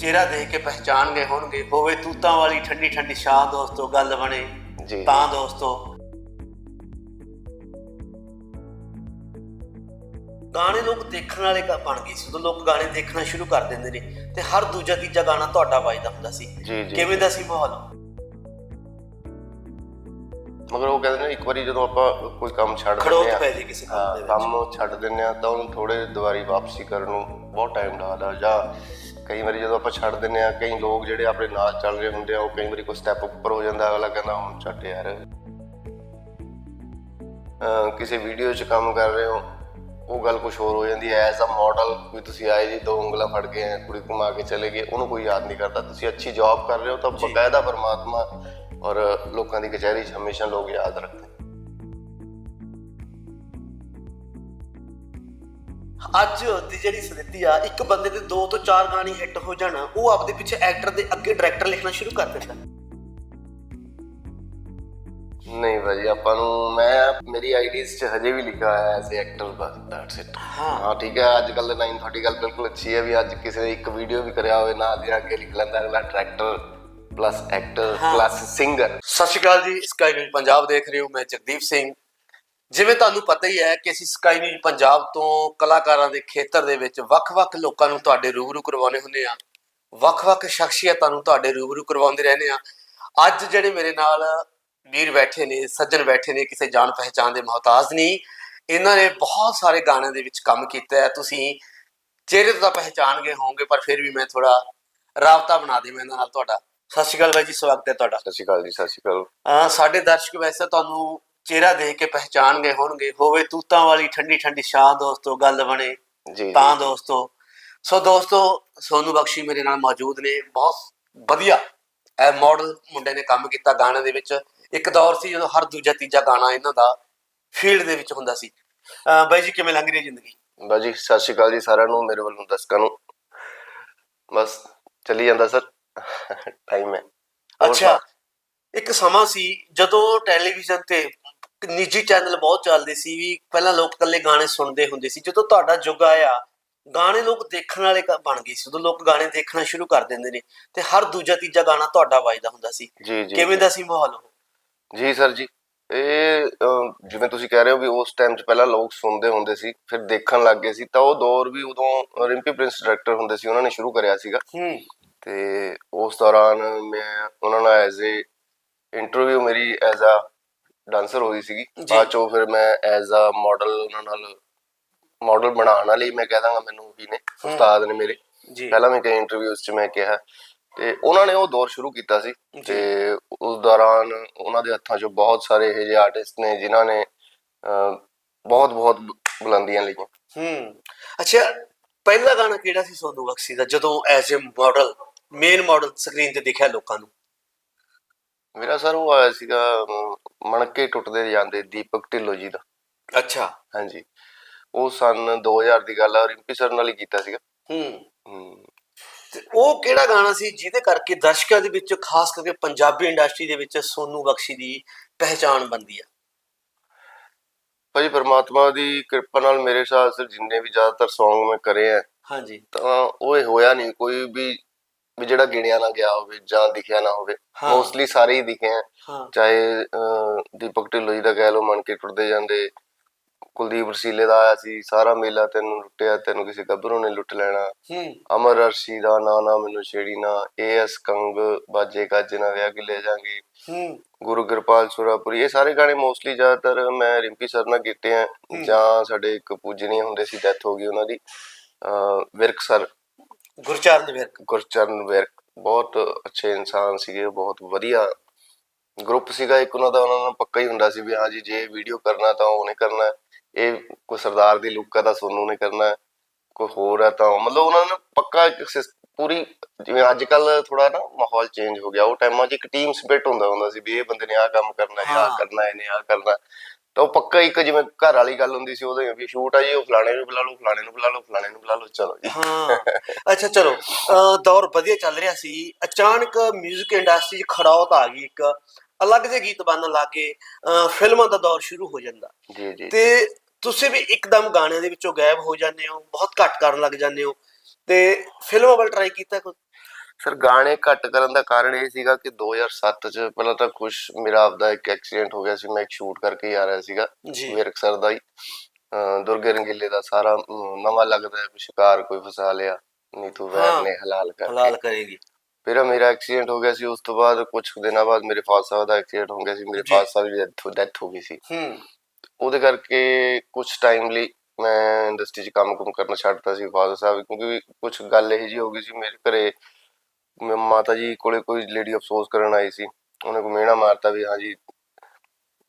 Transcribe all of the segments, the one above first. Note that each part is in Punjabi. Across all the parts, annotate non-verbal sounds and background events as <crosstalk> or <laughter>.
ਚਿਹਰਾ ਦੇਖ ਕੇ ਪਹਿਚਾਨ ਗਏ ਹੋਣਗੇ ਹੋਵੇ ਤੂਤਾਂ ਵਾਲੀ ਠੰਡੀ ਠੰਡੀ ਛਾਂ ਦੋਸਤੋ ਗੱਲ ਬਣੇ ਜੀ। ਤਾਂ ਦੋਸਤੋ। ਗਾਣੇ ਲੋਕ ਦੇਖਣ ਵਾਲੇ ਕਾ ਬਣ ਗਏ ਸੀ ਉਦੋਂ ਲੋਕ ਗਾਣੇ ਦੇਖਣਾ ਸ਼ੁਰੂ ਕਰ ਦਿੰਦੇ ਨੇ ਤੇ ਹਰ ਦੂਜਾ ਤੀਜਾ ਗਾਣਾ ਤੁਹਾਡਾ ਵੱਜਦਾ ਹੁੰਦਾ ਸੀ। ਜੀ ਜੀ। ਕਿਵੇਂ ਦਾ ਸੀ ਮਾਹੌਲ? ਮਗਰ ਉਹ ਕਹਿੰਦੇ ਨੇ ਇੱਕ ਵਾਰੀ ਜਦੋਂ ਆਪਾਂ ਕੋਈ ਕੰਮ ਛੱਡ ਖੜੋਤ ਪੈ ਜੇ ਕਿਸੇ ਕੰਮ ਦੇ ਵਿੱਚ। ਕੰਮ ਛੱਡ ਦਿੰਦੇ ਆ ਤਾਂ ਉਹਨੂੰ ਥੋੜੇ ਦੁਬਾਰੀ ਵਾਪਸੀ ਕਰਨ ਨੂੰ ਬਹੁਤ ਟਾਈਮ ਲੱਗਦਾ ਜਾਂ ਕਈ ਵਾਰੀ ਜਦੋਂ ਆਪਾਂ ਛੱਡ ਦਿੰਦੇ ਆ ਕਈ ਲੋਕ ਜਿਹੜੇ ਆਪਣੇ ਨਾਲ ਚੱਲ ਰਹੇ ਹੁੰਦੇ ਆ ਉਹ ਕਈ ਵਾਰੀ ਕੋਈ ਸਟੈਪ ਉੱਪਰ ਹੋ ਜਾਂਦਾ ਅਗਲਾ ਕਹਿੰਦਾ ਹੁਣ ਛੱਡ ਯਾਰ। ਕਿਸੇ ਵੀਡੀਓ 'ਚ ਕੰਮ ਕਰ ਰਹੇ ਹੋ ਉਹ ਗੱਲ ਕੁਝ ਹੋਰ ਹੋ ਜਾਂਦੀ ਹੈ। ਐਜ਼ ਅ ਮਾਡਲ ਵੀ ਤੁਸੀਂ ਆਏ ਜੀ ਦੋ ਉਂਗਲਾਂ ਫੜ ਕੇ ਕੁੜੀ ਘੁਮਾ ਕੇ ਚਲੇ ਗਏ ਉਹਨੂੰ ਕੋਈ ਯਾਦ ਨਹੀਂ ਕਰਦਾ। ਤੁਸੀਂ ਅੱਛੀ ਜੌਬ ਕਰ ਰਹੇ ਹੋ ਤਾਂ ਬਕਾਇਦਾ ਪਰਮਾਤਮਾ ਔਰ ਲੋਕਾਂ ਦੀ ਕਚਹਿਰੀ 'ਚ ਹਮੇਸ਼ਾ ਲੋਕ ਯਾਦ ਰੱਖਦੇ ਅੱਜ ਦੀ ਜਿਹੜੀ ਸਥਿਤੀ ਆ ਇੱਕ ਬੰਦੇ ਦੇ ਦੋ ਤੋਂ ਚਾਰ ਗਾਣੇ ਹਿੱਟ ਹੋ ਜਾਣਾ ਉਹ ਆਪਦੇ ਪਿੱਛੇ ਐਕਟਰ ਦੇ ਅੱਗੇ ਡਾਇਰੈਕਟਰ ਲਿਖਣਾ ਸ਼ੁਰੂ ਕਰ ਦਿੰਦਾ। ਨਹੀਂ ਭਾਜੀ ਆਪਾਂ ਨੂੰ ਮੈਂ ਮੇਰੀ ਆਈਡੀਜ਼ 'ਚ ਹਜੇ ਵੀ ਲਿਖਿਆ ਹੋਇਆ ਐਜ਼ ਐਕਟਰ ਬਸ ਦੈਟਸ ਇਟ ਹਾਂ। ਠੀਕ ਹੈ ਅੱਜ ਕੱਲ ਦੇ ਟਾਈਮ ਤੁਹਾਡੀ ਗੱਲ ਬਿਲਕੁਲ ਅੱਛੀ ਹੈ ਵੀ ਅੱਜ ਕਿਸੇ ਨੇ ਇੱਕ ਵੀਡੀਓ ਵੀ ਕਰਿਆ ਹੋਵੇ ਨਾ ਦੇ ਅੱਗੇ ਲਿਖ ਲੈਂਦਾ ਅਗਲਾ director plus actor. Plus singer ਸਤਿ ਸ਼੍ਰੀ ਅਕਾਲ ਜੀ ਸਕਾਈ ਨਿਊਜ਼ ਪੰਜਾਬ ਦੇਖ ਰਹੇ ਹੋ ਮੈਂ ਜਗਦੀਪ ਸਿੰਘ। ਜਿਵੇਂ ਤੁਹਾਨੂੰ ਪਤਾ ਹੀ ਹੈ ਕਿ ਅਸੀਂ ਸਕਾਈ ਨਿਊਜ਼ ਪੰਜਾਬ ਤੋਂ ਕਲਾਕਾਰਾਂ ਦੇ ਖੇਤਰ ਦੇ ਵਿੱਚ ਵੱਖ-ਵੱਖ ਲੋਕਾਂ ਨੂੰ ਤੁਹਾਡੇ ਰੂਬਰੂ ਕਰਵਾਉਣੇ ਹੁੰਦੇ ਆ ਵੱਖ-ਵੱਖ ਸ਼ਖਸੀਅਤਾਂ ਨੂੰ ਤੁਹਾਡੇ ਰੂਬਰੂ ਕਰਵਾਉਂਦੇ ਰਹਿੰਦੇ ਆ ਅੱਜ ਜਿਹੜੇ ਮੇਰੇ ਨਾਲ ਵੀਰ ਬੈਠੇ ਨੇ ਸੱਜਣ ਬੈਠੇ ਨੇ ਕਿਸੇ ਜਾਣ ਪਹਿਚਾਣ ਦੇ ਮੁਹਤਾਜ ਨਹੀਂ ਇਹਨਾਂ ਨੇ ਬਹੁਤ ਸਾਰੇ ਗਾਣਿਆਂ ਦੇ ਵਿੱਚ ਕੰਮ ਕੀਤਾ ਹੈ। ਤੁਸੀਂ ਚਿਹਰੇ ਤੋਂ ਤਾਂ ਪਹਿਚਾਣ ਗਏ ਹੋਵੋਗੇ ਪਰ ਫਿਰ ਵੀ ਮੈਂ ਥੋੜਾ ਰਾਬਤਾ ਬਣਾ ਦੇਵਾਂ ਇਹਨਾਂ ਨਾਲ ਤੁਹਾਡਾ। ਸਤਿ ਸ਼੍ਰੀ ਅਕਾਲ ਬਾਈ ਜੀ ਸਵਾਗਤ ਹੈ ਤੁਹਾਡਾ। ਸਤਿ ਸ਼੍ਰੀ ਅਕਾਲ ਜੀ ਸਤਿ ਸ਼੍ਰੀ ਅਕਾਲ। ਸਾਡੇ ਦਰਸ਼ਕ ਵੈਸੇ ਤੁਹਾਨੂੰ ਚਿਹਰਾ ਦੇਖ ਕੇ ਪਹਿਚਾਨ ਗਏ ਹੋਣਗੇ ਹੋਵੇ ਤੂਤਾਂ ਵਾਲੀ ਠੰਡੀ ਠੰਡੀ ਛਾਂ ਦੋਸਤੋ ਗੱਲ ਬਣੇ ਜੀ ਤਾਂ ਦੋਸਤੋ। ਸੋ ਦੋਸਤੋ ਸੋਨੂ ਬਖਸ਼ੀ ਮੇਰੇ ਨਾਲ ਮੌਜੂਦ ਨੇ ਬਹੁਤ ਵਧੀਆ ਇਹ ਮਾਡਲ ਮੁੰਡੇ ਨੇ ਕੰਮ ਕੀਤਾ ਗਾਣੇ ਦੇ ਵਿੱਚ। ਇੱਕ ਦੌਰ ਸੀ ਜਦੋਂ ਹਰ ਦੂਜਾ ਤੀਜਾ ਗਾਣਾ ਇਹਨਾਂ ਦਾ ਫੀਲਡ ਦੇ ਵਿੱਚ ਹੁੰਦਾ ਸੀ। ਬਾਈ ਜੀ ਕਿਵੇਂ ਲੰਘ ਰਹੀ ਹੈ ਜ਼ਿੰਦਗੀ? ਬਾਜੀ ਸਤਿ ਸ਼੍ਰੀ ਅਕਾਲ ਜੀ ਸਾਰਿਆਂ ਨੂੰ ਮੇਰੇ ਵੱਲੋਂ ਦਰਸ਼ਕਾਂ ਨੂੰ। ਬਸ ਚੱਲੀ ਜਾਂਦਾ ਸਰ ਟਾਈਮ ਹੈ। ਅੱਛਾ ਇੱਕ ਸਮਾਂ ਸੀ ਜਦੋਂ ਟੈਲੀਵਿਜ਼ਨ ਤੇ ਨਿੱਜੀ ਚੈਨਲ ਬਹੁਤ ਚੱਲਦੇ ਸੀ ਵੀ ਪਹਿਲਾਂ ਲੋਕ ਇਕੱਲੇ ਗਾਣੇ ਸੁਣਦੇ ਹੁੰਦੇ ਸੀ। ਜਦੋਂ ਤੁਹਾਡਾ ਯੁੱਗ ਆਇਆ ਗਾਣੇ ਲੋਕ ਦੇਖਣ ਵਾਲੇ ਬਣ ਗਏ ਸੀ। ਉਦੋਂ ਲੋਕ ਗਾਣੇ ਦੇਖਣਾ ਸ਼ੁਰੂ ਕਰ ਦਿੰਦੇ ਨੇ ਤੇ ਹਰ ਦੂਜਾ ਤੀਜਾ ਗਾਣਾ ਤੁਹਾਡਾ ਵੱਜਦਾ ਹੁੰਦਾ ਸੀ। ਕਿਵੇਂ ਦਾ ਸੀ ਮਾਹੌਲ ਉਹ? ਜੀ ਸਰ ਜੀ ਇਹ ਜਿਵੇਂ ਤੁਸੀਂ ਕਹਿ ਰਹੇ ਹੋ ਵੀ ਉਸ ਟਾਈਮ 'ਚ ਪਹਿਲਾਂ ਲੋਕ ਸੁਣਦੇ ਹੁੰਦੇ ਸੀ ਫਿਰ ਦੇਖਣ ਲੱਗ ਗਏ ਸੀ ਤਾਂ ਉਹ ਦੌਰ ਵੀ ਉਦੋਂ ਰਿੰਪੀ ਪ੍ਰਿੰਸ ਡਾਇਰੈਕਟਰ ਹੁੰਦੇ ਸੀ ਉਹਨਾਂ ਨੇ ਸ਼ੁਰੂ ਕਰਿਆ ਸੀਗਾ। ਤੇ ਉਸ ਦੌਰਾਨ ਮੈਂ ਉਹਨਾਂ ਨਾਲ ਐਜ਼ ਏ ਇੰਟਰਵਿਊ ਮੇਰੀ ਐਜ਼ ਅ ਡਾਂਸਰ ਹੋਈ ਸੀਗੀ। ਬਾਅਦ ਚੋਂ ਫਿਰ ਮੈਂ ਐਜ਼ ਅ ਮਾਡਲ ਉਹਨਾਂ ਨਾਲ ਮਾਡਲ ਬਣਾਉਣ ਵਾਲੀ ਮੈਂ ਕਹਿ ਦਾਂਗਾ ਮੈਨੂੰ ਵੀ ਨੇ ਉਸਤਾਦ ਨੇ ਮੇਰੇ। ਜੀ। ਪਹਿਲਾਂ ਵੀ ਕਈ ਇੰਟਰਵਿਊਜ਼ 'ਚ ਮੈਂ ਕਿਹਾ। ਤੇ ਉਹਨਾਂ ਨੇ ਉਹ ਦੌਰ ਸ਼ੁਰੂ ਕੀਤਾ ਸੀ। ਤੇ ਉਸ ਦੌਰਾਨ ਉਹਨਾਂ ਦੇ ਹੱਥਾਂ 'ਚੋਂ ਬਹੁਤ ਸਾਰੇ ਇਹੋ ਜਿਹੇ ਆਰਟਿਸਟ ਨੇ ਜਿਨ੍ਹਾਂ ਨੇ ਬਹੁਤ ਬਹੁਤ ਬੁਲੰਦੀਆਂ ਲਈਆਂ। ਹੂੰ। ਅੱਛਾ ਪਹਿਲਾ ਗਾਣਾ ਕਿਹੜਾ ਸੀ ਸੋਨੂ ਬਖਸ਼ੀ ਦਾ? ਜਦੋਂ as a model main model screen ਤੇ ਦਿਖਿਆ ਲੋਕਾਂ ਨੂੰ? ਮੇਰਾ ਸਰ ਉਹ ਆਇਆ ਸੀਗਾ ਅਮ, ਮਣਕੇ ਟੁੱਟਦੇ ਜਾਂਦੇ ਦੀਪਕ ਢਿੱਲੋਂ ਜੀ ਦਾ। ਅੱਛਾ। ਹਾਂਜੀ। ਉਹ ਸਨ 2000 ਦੀ ਗੱਲ ਆ ਰਿੰਪੀ ਸਰ ਨਾਲ ਹੀ ਕੀਤਾ ਸੀਗਾ। ਹੂੰ। ਹਮ, ਤੇ ਉਹ ਕਿਹੜਾ ਗਾਣਾ ਸੀ ਜਿਹਦੇ ਕਰਕੇ ਦਰਸ਼ਕਾਂ ਦੇ ਵਿੱਚ ਖਾਸ ਕਰਕੇ ਪੰਜਾਬੀ ਇੰਡਸਟਰੀ ਦੇ ਵਿੱਚ ਸੋਨੂ ਬਖਸ਼ੀ ਦੀ ਪਹਿਚਾਣ ਬਣਦੀ ਆ? ਭਾਜੀ ਪ੍ਰਮਾਤਮਾ ਦੀ ਕਿਰਪਾ ਨਾਲ ਮੇਰੇ ਹਿਸਾਬ ਸੇ ਜਿੰਨੇ ਵੀ ਜ਼ਿਆਦਾਤਰ Song ਮੈਂ ਕਰੇ ਆ ਹਾਂਜੀ। ਤਾਂ ਉਹ ਇਹ ਹੋਇਆ ਨਹੀਂ ਕੋਈ ਵੀ ਵੀ ਜਿਹੜਾ ਗਿਣਿਆ ਨਾ ਗਿਆ ਹੋਵੇ ਜਾਂ ਦਿਖਿਆ ਨਾ ਹੋਵੇ ਹਾਂ। ਮੋਸਟਲੀ ਸਾਰੇ ਹੀ ਦਿਖੇ ਆ। ਹਾਂ। ਚਾਹੇ ਅਹ, ਦੀਪਕ ਢਿੱਲੋਂ ਜੀ ਦਾ ਕਹਿ ਲਓ ਮਣ ਕੇ ਟੁੱਟਦੇ ਜਾਂਦੇ ਕੁਲਦੀਪ ਰਸੀਲੇ ਦਾ ਆਇਆ ਸੀ ਸਾਰਾ ਮੇਲਾ ਤੈਨੂੰ ਲੁੱਟਿਆ ਤੈਨੂੰ ਕਿਸੇ ਗੱਭਰੂ ਨੇ ਲੁੱਟ ਲੈਣਾ। ਹੂੰ। ਅਮਰ ਅਰਸ਼ੀ ਦਾ ਨਾ ਨਾ ਮੈਨੂੰ ਛੇੜੀ ਨਾ। ਏਐਸ ਕੰਗ ਬਾਜੇ ਗੱਜ ਨਾ ਵਿਆਹ ਕੇ ਲੈ ਜਾਾਂਗੇ। ਹੂੰ। ਗੁਰੂ ਕਿਰਪਾਲ ਸੁਰਾਪੁਰੀ ਇਹ ਸਾਰੇ ਗਾਣੇ ਮੋਸਟਲੀ ਜ਼ਿਆਦਾਤਰ ਮੈਂ ਰਿੰਪੀ ਸਰ ਨਾਲ ਕੀਤੇ ਆ। ਜਾਂ ਸਾਡੇ ਇੱਕ ਪੂਜਨੀਏ ਹੁੰਦੇ ਸੀ ਡੈਥ ਹੋ ਗਈ ਉਹਨਾਂ ਦੀ। ਅਹ ਵਿਰਕ ਸਰ। ਗੁਰਚਰਨ ਵਿਰਕ ਗੁਰਚਰਨ ਵਿਰਕ ਬਹੁਤ ਅੱਛੇ ਇਨਸਾਨ ਸੀਗੇ ਬਹੁਤ ਵਧੀਆ ਗਰੁੱਪ ਸੀਗਾ ਇੱਕ ਉਹਨਾਂ ਦਾ ਉਹਨਾਂ ਨਾਲ ਪੱਕਾ ਹੀ ਹੁੰਦਾ ਸੀ ਵੀ ਹਾਂ ਜੀ ਜੇ ਵੀਡੀਓ ਕਰਨਾ ਤਾਂ ਉਹਨੇ ਕਰਨਾ। ਇਹ ਕੋਈ ਸਰਦਾਰ ਦੀ ਲੁੱਕ ਆ ਤਾਂ ਸੋਨੂ ਨੇ ਕਰਨਾ। ਕੋਈ ਹੋਰ ਹੈ ਤਾਂ ਮਤਲਬ ਉਹਨਾਂ ਨੇ ਪੱਕਾ ਇੱਕ ਪੂਰੀ ਜਿਵੇਂ ਅੱਜ ਕੱਲ ਥੋੜਾ ਨਾ ਮਾਹੌਲ ਚੇਂਜ ਹੋ ਗਿਆ ਉਹ ਟਾਈਮਾਂ 'ਚ ਇੱਕ ਟੀਮ ਸਪਿਰਿਟ ਹੁੰਦਾ ਹੁੰਦਾ ਸੀ ਵੀ ਇਹ ਬੰਦੇ ਨੇ ਆਹ ਕੰਮ ਕਰਨਾ ਹੈ ਆਹ ਹਾਂ। ਕਰਨਾ ਇਹਨੇ ਆਹ ਕਰਨਾ ਤਾਂ ਉਹ ਪੱਕਾ ਇੱਕ ਜਿਵੇਂ ਘਰ ਵਾਲੀ ਗੱਲ ਹੁੰਦੀ ਸੀ ਉਹਦੇ ਵੀ ਸ਼ੂਟ ਆ ਜੀ ਉਹ ਫਲਾਣੇ ਨੂੰ ਬੁਲਾ ਲਓ ਫਲਾਣੇ ਨੂੰ ਬੁਲਾ ਲਓ ਫਲਾਣੇ ਨੂੰ ਬੁਲਾ ਲਓ ਚਲੋ ਜੀ। ਹਾਂ। ਅੱਛਾ ਚਲੋ। ਦੌਰ ਵਧੀਆ ਚੱਲ ਰਿਹਾ ਸੀ। ਅਚਾਨਕ 뮤직 ਇੰਡਸਟਰੀ 'ਚ ਖੜਾਉਤ ਆ ਗਈ ਇੱਕ ਅਲੱਗ ਜਿਹੇ ਗੀਤ ਬਣਨ ਲੱਗੇ ਅਹ ਫਿਲਮਾਂ ਦਾ ਦੌਰ ਸ਼ੁਰੂ ਹੋ ਜਾਂਦਾ। ਜੀ ਜੀ। ਤੇ ਤੁਸੀਂ ਵੀ ਇੱਕਦਮ ਗਾਣਿਆਂ ਦੇ ਵਿੱਚੋਂ ਗਾਇਬ ਹੋ ਜਾਂਦੇ ਹੋ ਬਹੁਤ ਘੱਟ ਕਰਨ ਲੱਗ ਜਾਂਦੇ ਹੋ। ਤੇ ਫਿਲਮਾਂ ਵੱਲ ਟਰਾਈ ਕੀਤਾ ਕੁਝ ਸਰ ਗਾਣੇ ਘੱਟ ਕਰਨ ਦਾ ਕਾਰਨ ਇਹ ਸੀਗਾ ਕਿ 2007 ਚ ਪਹਿਲਾਂ ਤਾਂ ਕੁਝ ਮੇਰਾ ਆਪਦਾ ਇੱਕ ਐਕਸੀਡੈਂਟ ਹੋ ਗਿਆ ਸੀ ਮੈਂ ਇੱਕ ਸ਼ੂਟ ਕਰਕੇ ਹੀ ਆ ਰਿਹਾ ਸੀਗਾ ਜੀ। ਵਿਰਕ ਸਰ ਦਾ ਹੀ। ਦੁਰਗੇ ਰੰਗੀਲੇ ਦਾ ਸਾਰਾ ਨਵਾਂ ਲੱਗਦਾ ਹੈ ਸ਼ਿਕਾਰ ਕੋਈ ਫਸਾ ਲਿਆ ਨੀਤੂ ਵੈਰ। ਨੇ ਹਲਾਲ ਹਲਾਲ ਕਰਕੇ ਕਰੇਗੀ। ਫਿਰ ਮੇਰਾ ਐਕਸੀਡੈਂਟ ਹੋ ਗਿਆ ਸੀ ਉਸ ਤੋਂ ਬਾਅਦ ਕੁਝ ਦਿਨਾਂ ਬਾਅਦ ਮੇਰੇ ਫਾਦਰ ਸਾਹਿਬ ਦਾ ਐਕਸੀਡੈਂਟ ਹੋ ਗਿਆ ਸੀ ਮੇਰੇ ਜੀ। ਫਾਦਰ ਸਾਹਿਬ ਦੀ ਡੈਥ ਹੋ ਗਈ ਸੀ। ਹੂੰ। ਉਹਦੇ ਕਰਕੇ ਕੁਝ ਟਾਈਮ ਲਈ ਮੈਂ ਇੰਡਸਟਰੀ 'ਚ ਕੰਮ ਕਰਨਾ ਛੱਡਤਾ ਸੀ ਫਾਦਰ ਸਾਹਿਬ ਕਿਉਂਕਿ ਕੁਝ ਗੱਲ ਇਹੋ ਜਿਹੀ ਹੋ ਗਈ ਸੀ ਮੇਰੇ ਘਰੇ ਮ- ਮਾਤਾ ਜੀ ਕੋਲੇ ਕੋਈ ਲੇਡੀ ਅਫਸੋਸ ਕਰਨ ਆਈ ਸੀ। ਉਹਨੇ ਕੋ ਮਿਹਣਾ ਮਾਰਤਾ ਵੀ ਹਾਂ ਜੀ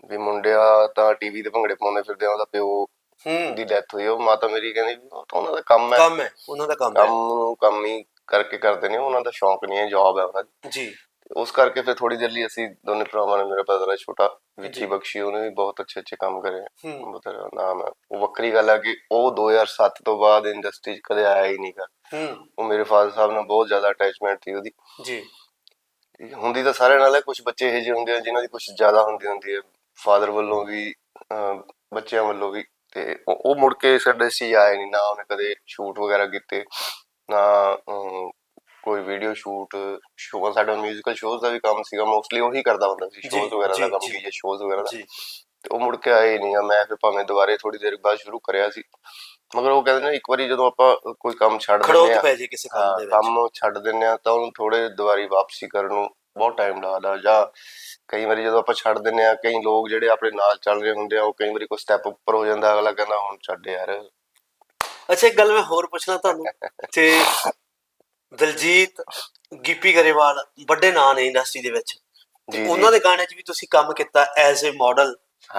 ਵੀ ਮੁੰਡਿਆ ਤਾਂ ਟੀਵੀ ਤੇ ਭੰਗੜੇ ਪਾਉਂਦੇ ਫਿਰਦੇ ਆ ਉਹਦਾ ਪਿਓ ਹੂੰ। ਦੀ ਡੈਥ ਹੋਈ ਉਹ ਮਾਤਾ ਮੇਰੀ ਕਹਿੰਦੀ ਵੀ ਉਹ ਤਾਂ ਉਹਨਾਂ ਦਾ ਕੰਮ ਹੈ। ਕੰਮ ਹੈ ਉਹਨਾਂ ਦਾ ਕੰਮ ਹੈ। ਕੰਮ ਨੂੰ ਕੰਮ ਹੀ ਕਰਕੇ ਕਰਦੇ ਨੇ ਉਹਨਾਂ ਦਾ ਸ਼ੌਂਕ ਨਹੀਂ ਹੈ ਜੌਬ ਹੈ ਉਹਨਾਂ ਦੀ। ਜੀ। ਉਸ ਕਰਕੇ ਫਿਰ ਥੋੜੀ ਦੇਰ ਲਈ ਅਸੀਂ ਦੋਨੇ ਭਰਾਵਾਂ ਨੇ ਮੇਰਾ ਬ੍ਰਦਰ ਹੈ ਛੋਟਾ ਵਿੱਚੀ। ਬਖਸ਼ੀ ਉਹਨੇ ਵੀ ਬਹੁਤ ਅੱਛੇ ਅੱਛੇ ਕੰਮ ਕਰੇ। ਬਤਰਾ ਨਾਮ ਹੈ। ਉਹ ਵੱਖਰੀ ਗੱਲ ਹੈ ਕਿ ਉਹ 2007 ਤੋਂ ਬਾਅਦ ਇੰਡਸਟਰੀ 'ਚ ਕਦੇ ਆਇਆ ਹੀ ਨਹੀਂਗਾ। ਉਹ ਮੇਰੇ ਫਾਦਰ ਸਾਹਿਬ ਨਾਲ ਬਹੁਤ ਜ਼ਿਆਦਾ ਅਟੈਚਮੈਂਟ ਸੀ ਉਹਦੀ। ਜੀ। ਹੁੰਦੀ ਤਾਂ ਸਾਰਿਆਂ ਨਾਲ ਹੈ ਕੁਝ ਬੱਚੇ ਇਹੋ ਜਿਹੇ ਹੁੰਦੇ ਆ ਜਿਨ੍ਹਾਂ ਦੀ ਕੁਝ ਜ਼ਿਆਦਾ ਹੁੰਦੀ ਹੁੰਦੀ ਹੈ। ਫਾਦਰ ਵੱਲੋਂ ਵੀ ਬੱਚਿਆਂ ਵੱਲੋਂ ਵੀ ਤੇ ਉਹ ਮੁੜ ਕੇ ਸਾਡੇ ਸੀ ਆਏ ਨਹੀਂ ਨਾ ਉਹਨੇ ਕਦੇ ਸ਼ੂਟ ਵਗੈਰਾ ਕੀਤੇ ਨਾ ਕੋਈ ਵੀਡੀਓ ਸ਼ੂਟ ਸ਼ੋਅ ਸਾਡਾ ਮਿਊਜ਼ੀਕਲ ਸ਼ੋਅਜ਼ ਦਾ ਵੀ ਕੰਮ ਸੀਗਾ ਮੋਸਟਲੀ ਉਹੀ ਕਰਦਾ ਹੁੰਦਾ ਸੀ ਜੀ, ਸ਼ੋਅਜ਼ ਵਗੈਰਾ ਦਾ ਕੰਮ ਜੀ। ਕੀ ਹੈ ਸ਼ੋਅਜ਼ ਵਗੈਰਾ ਦਾ। ਤੇ ਉਹ ਮੁੜ ਕੇ ਆਏ ਨਹੀਂ ਆ ਮੈਂ ਫਿਰ ਭਾਵੇਂ ਦੁਬਾਰੇ ਥੋੜੀ ਦੇਰ ਬਾਅਦ ਸ਼ੁਰੂ ਕਰਿਆ ਸੀ। ਮਗਰ ਉਹ ਕਹਿੰਦੇ ਨੇ ਇੱਕ ਵਾਰੀ ਜਦੋਂ ਆਪਾਂ ਕੋਈ ਕੰਮ ਛੱਡ ਦਿੰਦੇ ਖੜੋਤ ਆ ਪੈ ਜੇ ਕਿਸੇ ਕੰਮ ਦੇ ਵਿੱਚ। ਕੰਮ ਛੱਡ ਦਿੰਦੇ ਆ ਤਾਂ ਉਹਨੂੰ ਥੋੜੇ ਦੁਬਾਰੀ ਵਾਪਸੀ ਕਰਨ ਨੂੰ ਬਹੁਤ ਟਾਈਮ ਲੱਗਦਾ ਜਾਂ ਕਈ ਵਾਰੀ ਜਦੋਂ ਆਪਾਂ ਛੱਡ ਦਿੰਦੇ ਆ ਕਈ ਲੋਕ ਜਿਹੜੇ ਆਪਣੇ ਨਾਲ ਚੱਲ ਰਹੇ ਹੁੰਦੇ ਆ ਉਹ ਕਈ ਵਾਰੀ ਕੋਈ ਸਟੈਪ ਉੱਪਰ ਹੋ ਜਾਂਦਾ ਅਗਲਾ ਕਹਿੰਦਾ ਹੁਣ ਛੱਡ ਯਾਰ। ਅੱਛਾ ਇੱਕ ਗੱਲ ਮੈਂ ਹੋਰ ਪੁੱਛਣਾ ਤੁਹਾਨੂੰ ਤੇ ਦਲਜੀਤ ਗਿੱਪੀ ਗਰੇਵਾਲ ਵੱਡੇ ਨਾਂ ਨੇ ਇੰਡਸਟਰੀ ਦੇ ਵਿੱਚ। ਜੀ ਉਹਨਾਂ ਦੇ ਗਾਣੇ 'ਚ ਵੀ ਤੁਸੀਂ ਕੰਮ ਕੀਤਾ ਐਜ਼ ਅ ਮਾਡਲ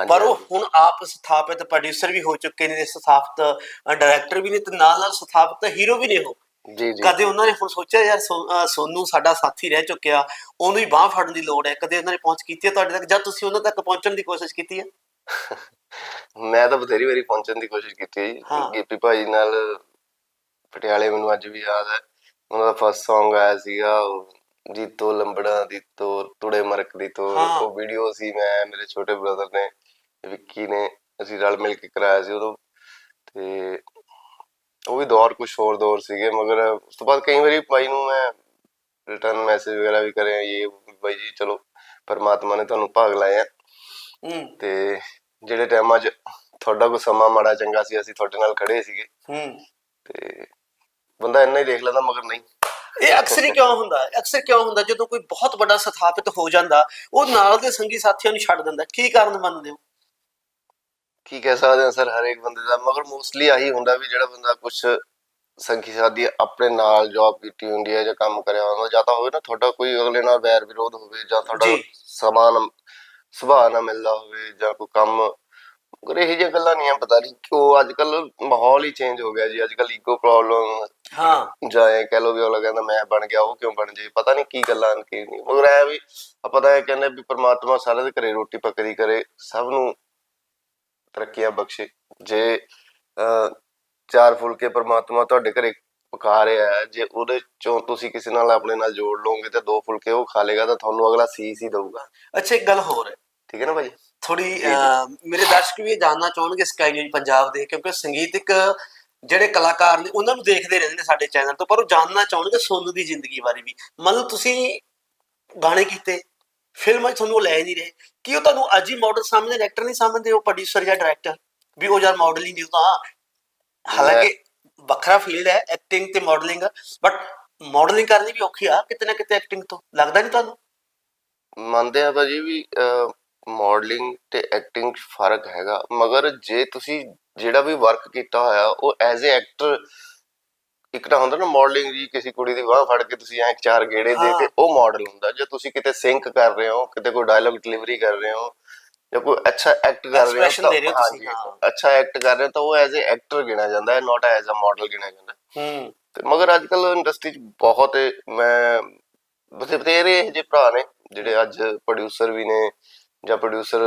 ਪਰ ਉਹ। ਹੁਣ ਆਪ ਸਥਾਪਿਤ ਪ੍ਰੋਡਿਊਸਰ ਵੀ ਹੋ ਚੁੱਕੇ ਨੇ ਸਥਾਪਿਤ ਡਾਇਰੈਕਟਰ ਵੀ ਨੇ ਤੇ ਨਾਲ ਨਾਲ ਸਥਾਪਿਤ ਹੀਰੋ ਵੀ ਨੇ ਉਹ। ਜੀ ਜੀ। ਕਦੇ ਉਹਨਾਂ ਨੇ ਹੁਣ ਸੋਚਿਆ ਯਾਰ ਸੋਨੂ ਸਾਡਾ ਸਾਥੀ ਰਹਿ ਚੁੱਕਿਆ ਉਹਨੂੰ ਹੀ ਬਾਹ ਫੜਨ ਦੀ ਲੋੜ ਹੈ। ਕਦੇ ਉਹਨਾਂ ਨੇ ਪਹੁੰਚ ਕੀਤੀ ਹੈ ਤੁਹਾਡੇ ਤੱਕ ਜਾਂ ਤੁਸੀਂ ਉਹਨਾਂ ਤੱਕ ਪਹੁੰਚਣ ਦੀ ਕੋਸ਼ਿਸ਼ ਕੀਤੀ ਹੈ? <laughs> ਮੈਂ ਤਾਂ ਬਥੇਰੀ ਵਾਰੀ ਪਹੁੰਚਣ ਦੀ ਕੋਸ਼ਿਸ਼ ਕੀਤੀ ਹੈ ਜੀ। ਗੀਪੀ ਭਾਜੀ ਨਾਲ ਪਟਿਆਲੇ ਮੈਨੂੰ ਅੱਜ ਵੀ ਯਾਦ ਹੈ। ਉਹਨਾਂ ਦਾ ਫਸਟ Song ਆਇਆ ਸੀਗਾ ਉਹ ਜੀਤੋ ਲੰਬੜਾ ਦੀਤੋ ਤੁੜੇ ਮਰਕ ਦੀ ਤੋਂ ਹਾਂ। ਉਹ ਵੀਡੀਓ ਸੀ ਮੈਂ ਮੇਰੇ ਛੋਟੇ ਬ੍ਰਦਰ ਨੇ ਵਿੱਕੀ ਨੇ ਅਸੀਂ ਰਲ ਮਿਲ ਕੇ ਕਰਾਇਆ ਸੀ ਉਦੋਂ। ਤੇ ਉਹ ਵੀ ਦੌਰ ਕੁਝ ਹੋਰ ਦੌਰ ਸੀਗੇ ਮਗਰ ਉਸ ਤੋਂ ਬਾਅਦ ਕਈ ਵਾਰੀ ਭਾਈ ਨੂੰ ਮੈਂ ਰਿਟਰਨ ਮੈਸੇਜ ਵਗੈਰਾ ਵੀ ਕਰਿਆ ਇਹ ਬਾਈ ਜੀ ਚਲੋ ਪਰਮਾਤਮਾ ਨੇ ਤੁਹਾਨੂੰ ਭਾਗ ਲਾਇਆ ਹੂੰ। ਤੇ ਜਿਹੜੇ ਟਾਈਮਾਂ 'ਚ ਤੁਹਾਡਾ ਕੋਈ ਸਮਾਂ ਮਾੜਾ ਚੰਗਾ ਸੀ ਅਸੀਂ ਤੁਹਾਡੇ ਨਾਲ ਖੜੇ ਸੀਗੇ। ਹੂੰ। ਤੇ ਬੰਦਾ ਇੰਨਾ ਹੀ ਦੇਖ ਲੈਂਦਾ ਮਗਰ ਨਹੀਂ। ਇਹ ਅਕਸਰ ਹੀ ਕਿਉਂ ਹੁੰਦਾ? ਹੈ? ਅਕਸਰ ਕਿਉਂ ਹੁੰਦਾ? ਜਦੋਂ ਕੋਈ ਬਹੁਤ ਵੱਡਾ ਸਥਾਪਿਤ ਹੋ ਜਾਂਦਾ ਉਹ ਨਾਲ ਦੇ ਸੰਗੀ ਸਾਥੀਆਂ ਨੂੰ ਛੱਡ ਦਿੰਦਾ। ਕੀ ਕਾਰਨ ਮੰਨਦੇ ਹੋ? ਕੀ ਕਹਿ ਸਕਦੇ ਹਾਂ ਸਰ ਹਰੇਕ ਬੰਦੇ ਦਾ। ਮਗਰ ਮੋਸਟਲੀ ਆਹੀ ਹੁੰਦਾ ਵੀ ਜਿਹੜਾ ਬੰਦਾ ਕੁਝ ਸੰਖੀ ਸਾਦੀ ਆਪਣੇ ਨਾਲ ਜੌਬ ਕੀਤੀ ਹੁੰਦੀ ਹੈ ਜਾਂ ਕੰਮ ਕਰਿਆ ਹੁੰਦਾ ਜਾਂ ਤਾਂ ਹੋਵੇ ਨਾ ਤੁਹਾਡਾ ਕੋਈ ਅਗਲੇ ਨਾਲ ਵੈਰ ਵਿਰੋਧ ਹੋਵੇ ਜਾਂ ਤੁਹਾਡਾ। ਸਮਾਨ ਸੁਭਾਅ ਨਾ ਮਿਲਦਾ ਹੋਵੇ ਜਾਂ ਕੋਈ ਕੰਮ। ਮਗਰ ਇਹ ਜਿਹੀਆਂ ਗੱਲਾਂ ਨਹੀਂ ਆ ਪਤਾ ਨਹੀਂ ਕਿਉਂ ਅੱਜ ਕੱਲ ਮਾਹੌਲ ਹੀ ਚੇਂਜ ਹੋ ਗਿਆ ਜੀ। ਅੱਜ ਕੱਲ ਈਗੋ ਪ੍ਰੋਬਲਮ ਹਾਂ। ਜਾਂ ਇਹ ਕਹਿ ਲੋ ਵੀ ਉਹ ਕਹਿੰਦਾ ਮੈਂ ਬਣ ਗਿਆ ਉਹ ਕਿਉਂ ਬਣ ਜੇ ਪਤਾ ਨਹੀਂ ਕੀ ਗੱਲਾਂ ਹਨ ਕੀ ਨਹੀਂ। ਮਗਰ ਐ ਵੀ ਆਪਾਂ ਤਾਂ ਇਹ ਕਹਿੰਦੇ ਵੀ ਪ੍ਰਮਾਤਮਾ ਸਾਰਿਆਂ ਦੇ ਘਰੇ ਰੋਟੀ ਪੱਕਦੀ ਕਰੇ ਸਭ ਨੂੰ ਤਰੱਕੀਆਂ ਬਖਸ਼ੇ। ਜੇ ਚਾਰ ਫੁਲਕੇ ਪ੍ਰਮਾਤਮਾ ਤੁਹਾਡੇ ਘਰੇ ਪਕਾ ਰਿਹਾ ਹੈ ਜੇ ਉਹਦੇ ਚੋਂ ਤੁਸੀਂ ਕਿਸੇ ਨਾਲ ਆਪਣੇ ਨਾਲ ਜੋੜ ਲਓਗੇ ਤਾਂ ਦੋ ਫੁਲਕੇ ਉਹ ਖਾ ਲੇਗਾ ਤਾਂ ਤੁਹਾਨੂੰ ਅਗਲਾ ਸੀਸ ਹੀ ਦਊਗਾ। ਅੱਛਾ ਇੱਕ ਗੱਲ ਹੋਰ। ਹੈ ਠੀਕ ਹੈ ਨਾ ਭਾਜੀ? ਥੋੜੀ। ਮੇਰੇ ਦਰਸ਼ਕ ਵੀ ਇਹ ਜਾਣਨਾ ਚਾਹਣਗੇ ਸਕਾਈ ਨਿਊਜ਼ ਪੰਜਾਬ ਦੇ ਕਿਉਂਕਿ ਸੰਗੀਤਿਕ ਜਿਹੜੇ ਕਲਾਕਾਰ ਨੇ ਉਹਨਾਂ ਨੂੰ ਦੇਖਦੇ ਰਹਿੰਦੇ ਨੇ ਸਾਡੇ ਚੈਨਲ ਤੋਂ ਪਰ ਉਹ ਜਾਣਨਾ ਚਾਹਣਗੇ ਸੋਨੂ ਦੀ ਜ਼ਿੰਦਗੀ ਬਾਰੇ ਵੀ। ਮੰਨ ਲਓ ਤੁਸੀਂ ਗਾਣੇ ਕੀਤੇ ਫਿਲਮਾਂ 'ਚ ਤੁਹਾਨੂੰ ਲੈ ਨਹੀਂ ਰਹੇ। ਕੀ ਉਹ ਤੁਹਾਨੂੰ ਅੱਜ ਹੀ ਮਾਡਲ ਸਮਝਦੇ ਐਕਟਰ ਨਹੀਂ ਸਮਝਦੇ ਉਹ ਪ੍ਰੋਡਿਊਸਰ ਜਾਂ ਡਾਇਰੈਕਟਰ ਵੀ ਉਹ ਯਾਰ ਮਾਡਲ ਹੀ ਨਹੀਂ ਤਾਂ ਹਾਲਾਂਕਿ ਵੱਖਰਾ ਫੀਲਡ ਹੈ ਐਕਟਿੰਗ ਤੇ ਮਾਡਲਿੰਗ ਬਟ ਮਾਡਲਿੰਗ ਕਰਨੀ ਵੀ ਔਖੀ ਆ ਕਿਤੇ ਨਾ ਕਿਤੇ ਐਕਟਿੰਗ ਤੋਂ। ਲੱਗਦਾ ਨਹੀਂ ਤੁਹਾਨੂੰ? ਮੰਨਦੇ ਆ ਭਾਜੀ ਵੀ ਮਾਡਲਿੰਗ ਤੇ ਐਕਟਿੰਗ 'ਚ ਫ਼ਰਕ ਹੈਗਾ ਮਗਰ ਜੇ ਤੁਸੀਂ ਜਿਹੜਾ ਵੀ ਵਰਕ ਕੀਤਾ ਹੋਇਆ ਉਹ ਐਜ਼ ਅ ਐਕਟਰ ਇੱਕ ਤਾਂ ਹੁੰਦਾ ਨਾ ਮਾਡਲਿੰਗ ਜੀ ਕਿਸੇ ਕੁੜੀ ਦੀ ਬਾਹ ਫੜ ਕੇ ਤੁਸੀਂ ਐਂ ਚਾਰ ਗੇੜੇ ਦੇ। ਕੇ ਉਹ ਮਾਡਲ ਹੁੰਦਾ ਜੇ ਤੁਸੀਂ ਕਿਤੇ ਸਿੰਕ ਕਰ ਰਹੇ ਹੋ ਕਿਤੇ ਕੋਈ ਡਾਇਲੌਗ ਡਿਲੀਵਰੀ ਕਰ ਰਹੇ ਹੋ ਜਾਂ ਕੋਈ ਅੱਛਾ ਐਕਟ ਕਰ ਰਹੇ ਹੋ ਤੁਸੀਂ, ਹਾਂਜੀ। ਅੱਛਾ ਐਕਟ ਕਰ ਰਹੇ ਹੋ ਤਾਂ ਉਹ ਐਜ਼ ਅ ਐਕਟਰ ਗਿਣਿਆ ਜਾਂਦਾ ਹੈ ਨਾਟ ਐਜ਼ ਅ ਮਾਡਲ ਗਿਣਿਆ ਜਾਂਦਾ ਹੈ। ਤੇ ਮਗਰ ਅੱਜ ਕੱਲ ਇੰਡਸਟਰੀ 'ਚ ਬਹੁਤ ਮੈਂ ਬਥੇ ਬਥੇਰੇ ਜਿਹੇ ਭਰਾ ਨੇ ਜਿਹੜੇ ਅੱਜ ਪ੍ਰੋਡਿਊਸਰ ਵੀ ਨੇ ਜਾਂ ਪ੍ਰੋਡਿਊਸਰ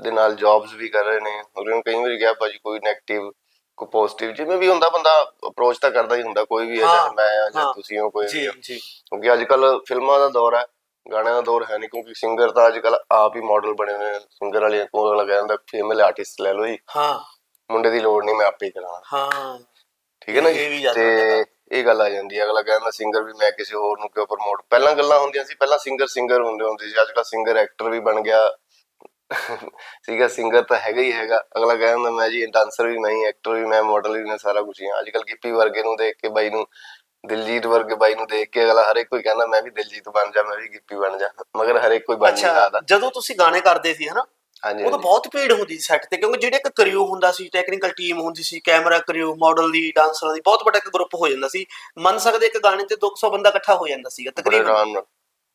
ਦੇ ਨਾਲ ਜੌਬਸ ਵੀ ਕਰ ਰਹੇ ਨੇ। ਉਹਨਾਂ ਨੂੰ ਕਈ ਵਾਰੀ ਕਿਹਾ ਭਾਜੀ ਕੋਈ 네ਗੇਟਿਵ ਕੋਈ ਪੋਜ਼ਿਟਿਵ ਜਿਵੇਂ ਵੀ ਹੁੰਦਾ ਬੰਦਾ ਅਪਰੋਚ ਤਾਂ ਕਰਦਾ ਹੀ ਹੁੰਦਾ ਕੋਈ ਵੀ ਹੈ ਚਾਹੇ ਮੈਂ ਜਾਂ। ਤੁਸੀਂ ਹੋ ਕੋਈ ਜੀ। ਜੀ। ਕਿਉਂਕਿ ਅੱਜ ਕੱਲ ਫਿਲਮਾਂ ਦਾ ਦੌਰ ਹੈ ਗਾਣਿਆਂ ਦਾ ਦੌਰ ਹੈ ਨਹੀਂ ਕਿਉਂਕਿ ਸਿੰਗਰ ਤਾਂ ਅੱਜ ਕੱਲ ਆਪ ਹੀ ਮਾਡਲ ਬਣੇ ਹੋਏ ਨੇ। ਸਿੰਗਰ ਵਾਲੇ ਕੋਲ ਅਗਲਾ ਕਹਿੰਦਾ ਫੀਮੇਲ ਆਰਟਿਸਟ ਲੈ ਲਓ ਜੀ। ਹਾਂ। ਮੁੰਡੇ ਦੀ ਲੋੜ ਨਹੀਂ ਮੈਂ ਆਪੇ ਕਰਾਂ ਹਾਂ। ਠੀਕ ਹੈ ਨਾ ਜੀ? ਤੇ ਇਹ ਗੱਲ ਆ ਜਾਂਦੀ ਹੈ। ਅਗਲਾ ਕਹਿੰਦਾ ਸਿੰਗਰ ਵੀ ਮੈਂ ਕਿਸੇ ਹੋਰ ਨੂੰ ਕਿਉਂ ਪ੍ਰਮੋਟ ਪਹਿਲਾਂ ਗੱਲਾਂ ਹੁੰਦੀਆਂ ਸੀ ਪਹਿਲਾਂ ਸਿੰਗਰ ਸਿੰਗਰ ਹੁੰਦੇ ਹੁੰਦੇ ਸੀ। ਅੱਜ ਕੱਲ੍ਹ ਸਿੰਗਰ ਐਕਟਰ ਵੀ ਬਣ ਗਿਆ। ਸੀਗਾ ਸਿੰਗਰ ਤਾਂ ਹੈਗਾ ਹੀ ਹੈਗਾ। ਅਗਲਾ ਕਹਿੰਦਾ ਮੈਂ ਜੀ ਡਾਂਸਰ ਵੀ ਮੈਂ ਹੀ ਐਕਟਰ ਵੀ ਮੈਂ ਮਾਡਲ ਵੀ ਮੈਂ ਸਾਰਾ ਕੁਝ ਹੀ ਹਾਂ। ਅੱਜ ਕੱਲ੍ਹ ਗਿੱਪੀ ਵਰਗੇ ਨੂੰ ਦੇਖ ਕੇ ਬਾਈ ਨੂੰ ਦਿਲਜੀਤ ਵਰਗੇ ਬਾਈ ਨੂੰ ਦੇਖ ਕੇ ਅਗਲਾ ਹਰੇਕ ਕੋਈ ਕਹਿੰਦਾ ਮੈਂ ਵੀ ਦਿਲਜੀਤ ਬਣ ਜਾ ਮੈਂ ਵੀ ਗਿੱਪੀ ਬਣ ਜਾ। ਮਗਰ ਹਰੇਕ ਕੋਈ ਬਣ ਨਹੀਂ ਸਕਦਾ। ਜਦੋਂ ਤੁਸੀਂ ਗਾਣੇ ਕਰਦੇ ਸੀ ਹਨਾ? ਹਾਂਜੀ ਉਦੋਂ ਹਾਂਜੀ। ਬਹੁਤ ਭੀੜ ਹੁੰਦੀ ਸੀ ਸੈੱਟ ਤੇ ਕਿਉਂਕਿ ਜਿਹੜੇ ਇੱਕ ਕਰਿਊ ਹੁੰਦਾ ਸੀ ਟੈਕਨੀਕਲ ਟੀਮ ਹੁੰਦੀ ਸੀ ਕੈਮਰਾ ਕਰਿਊ ਮਾਡਲ ਦੀ ਡਾਂਸਰਾਂ ਦੀ ਬਹੁਤ ਵੱਡਾ ਇੱਕ ਗਰੁੱਪ ਹੋ ਜਾਂਦਾ ਸੀ। ਮੰਨ ਸਕਦੇ ਇੱਕ ਗਾਣੇ ਤੇ 200 ਬੰਦਾ ਇਕੱਠਾ ਹੋ ਜਾਂਦਾ ਸੀਗਾ ਤਕਰੀਬਨ।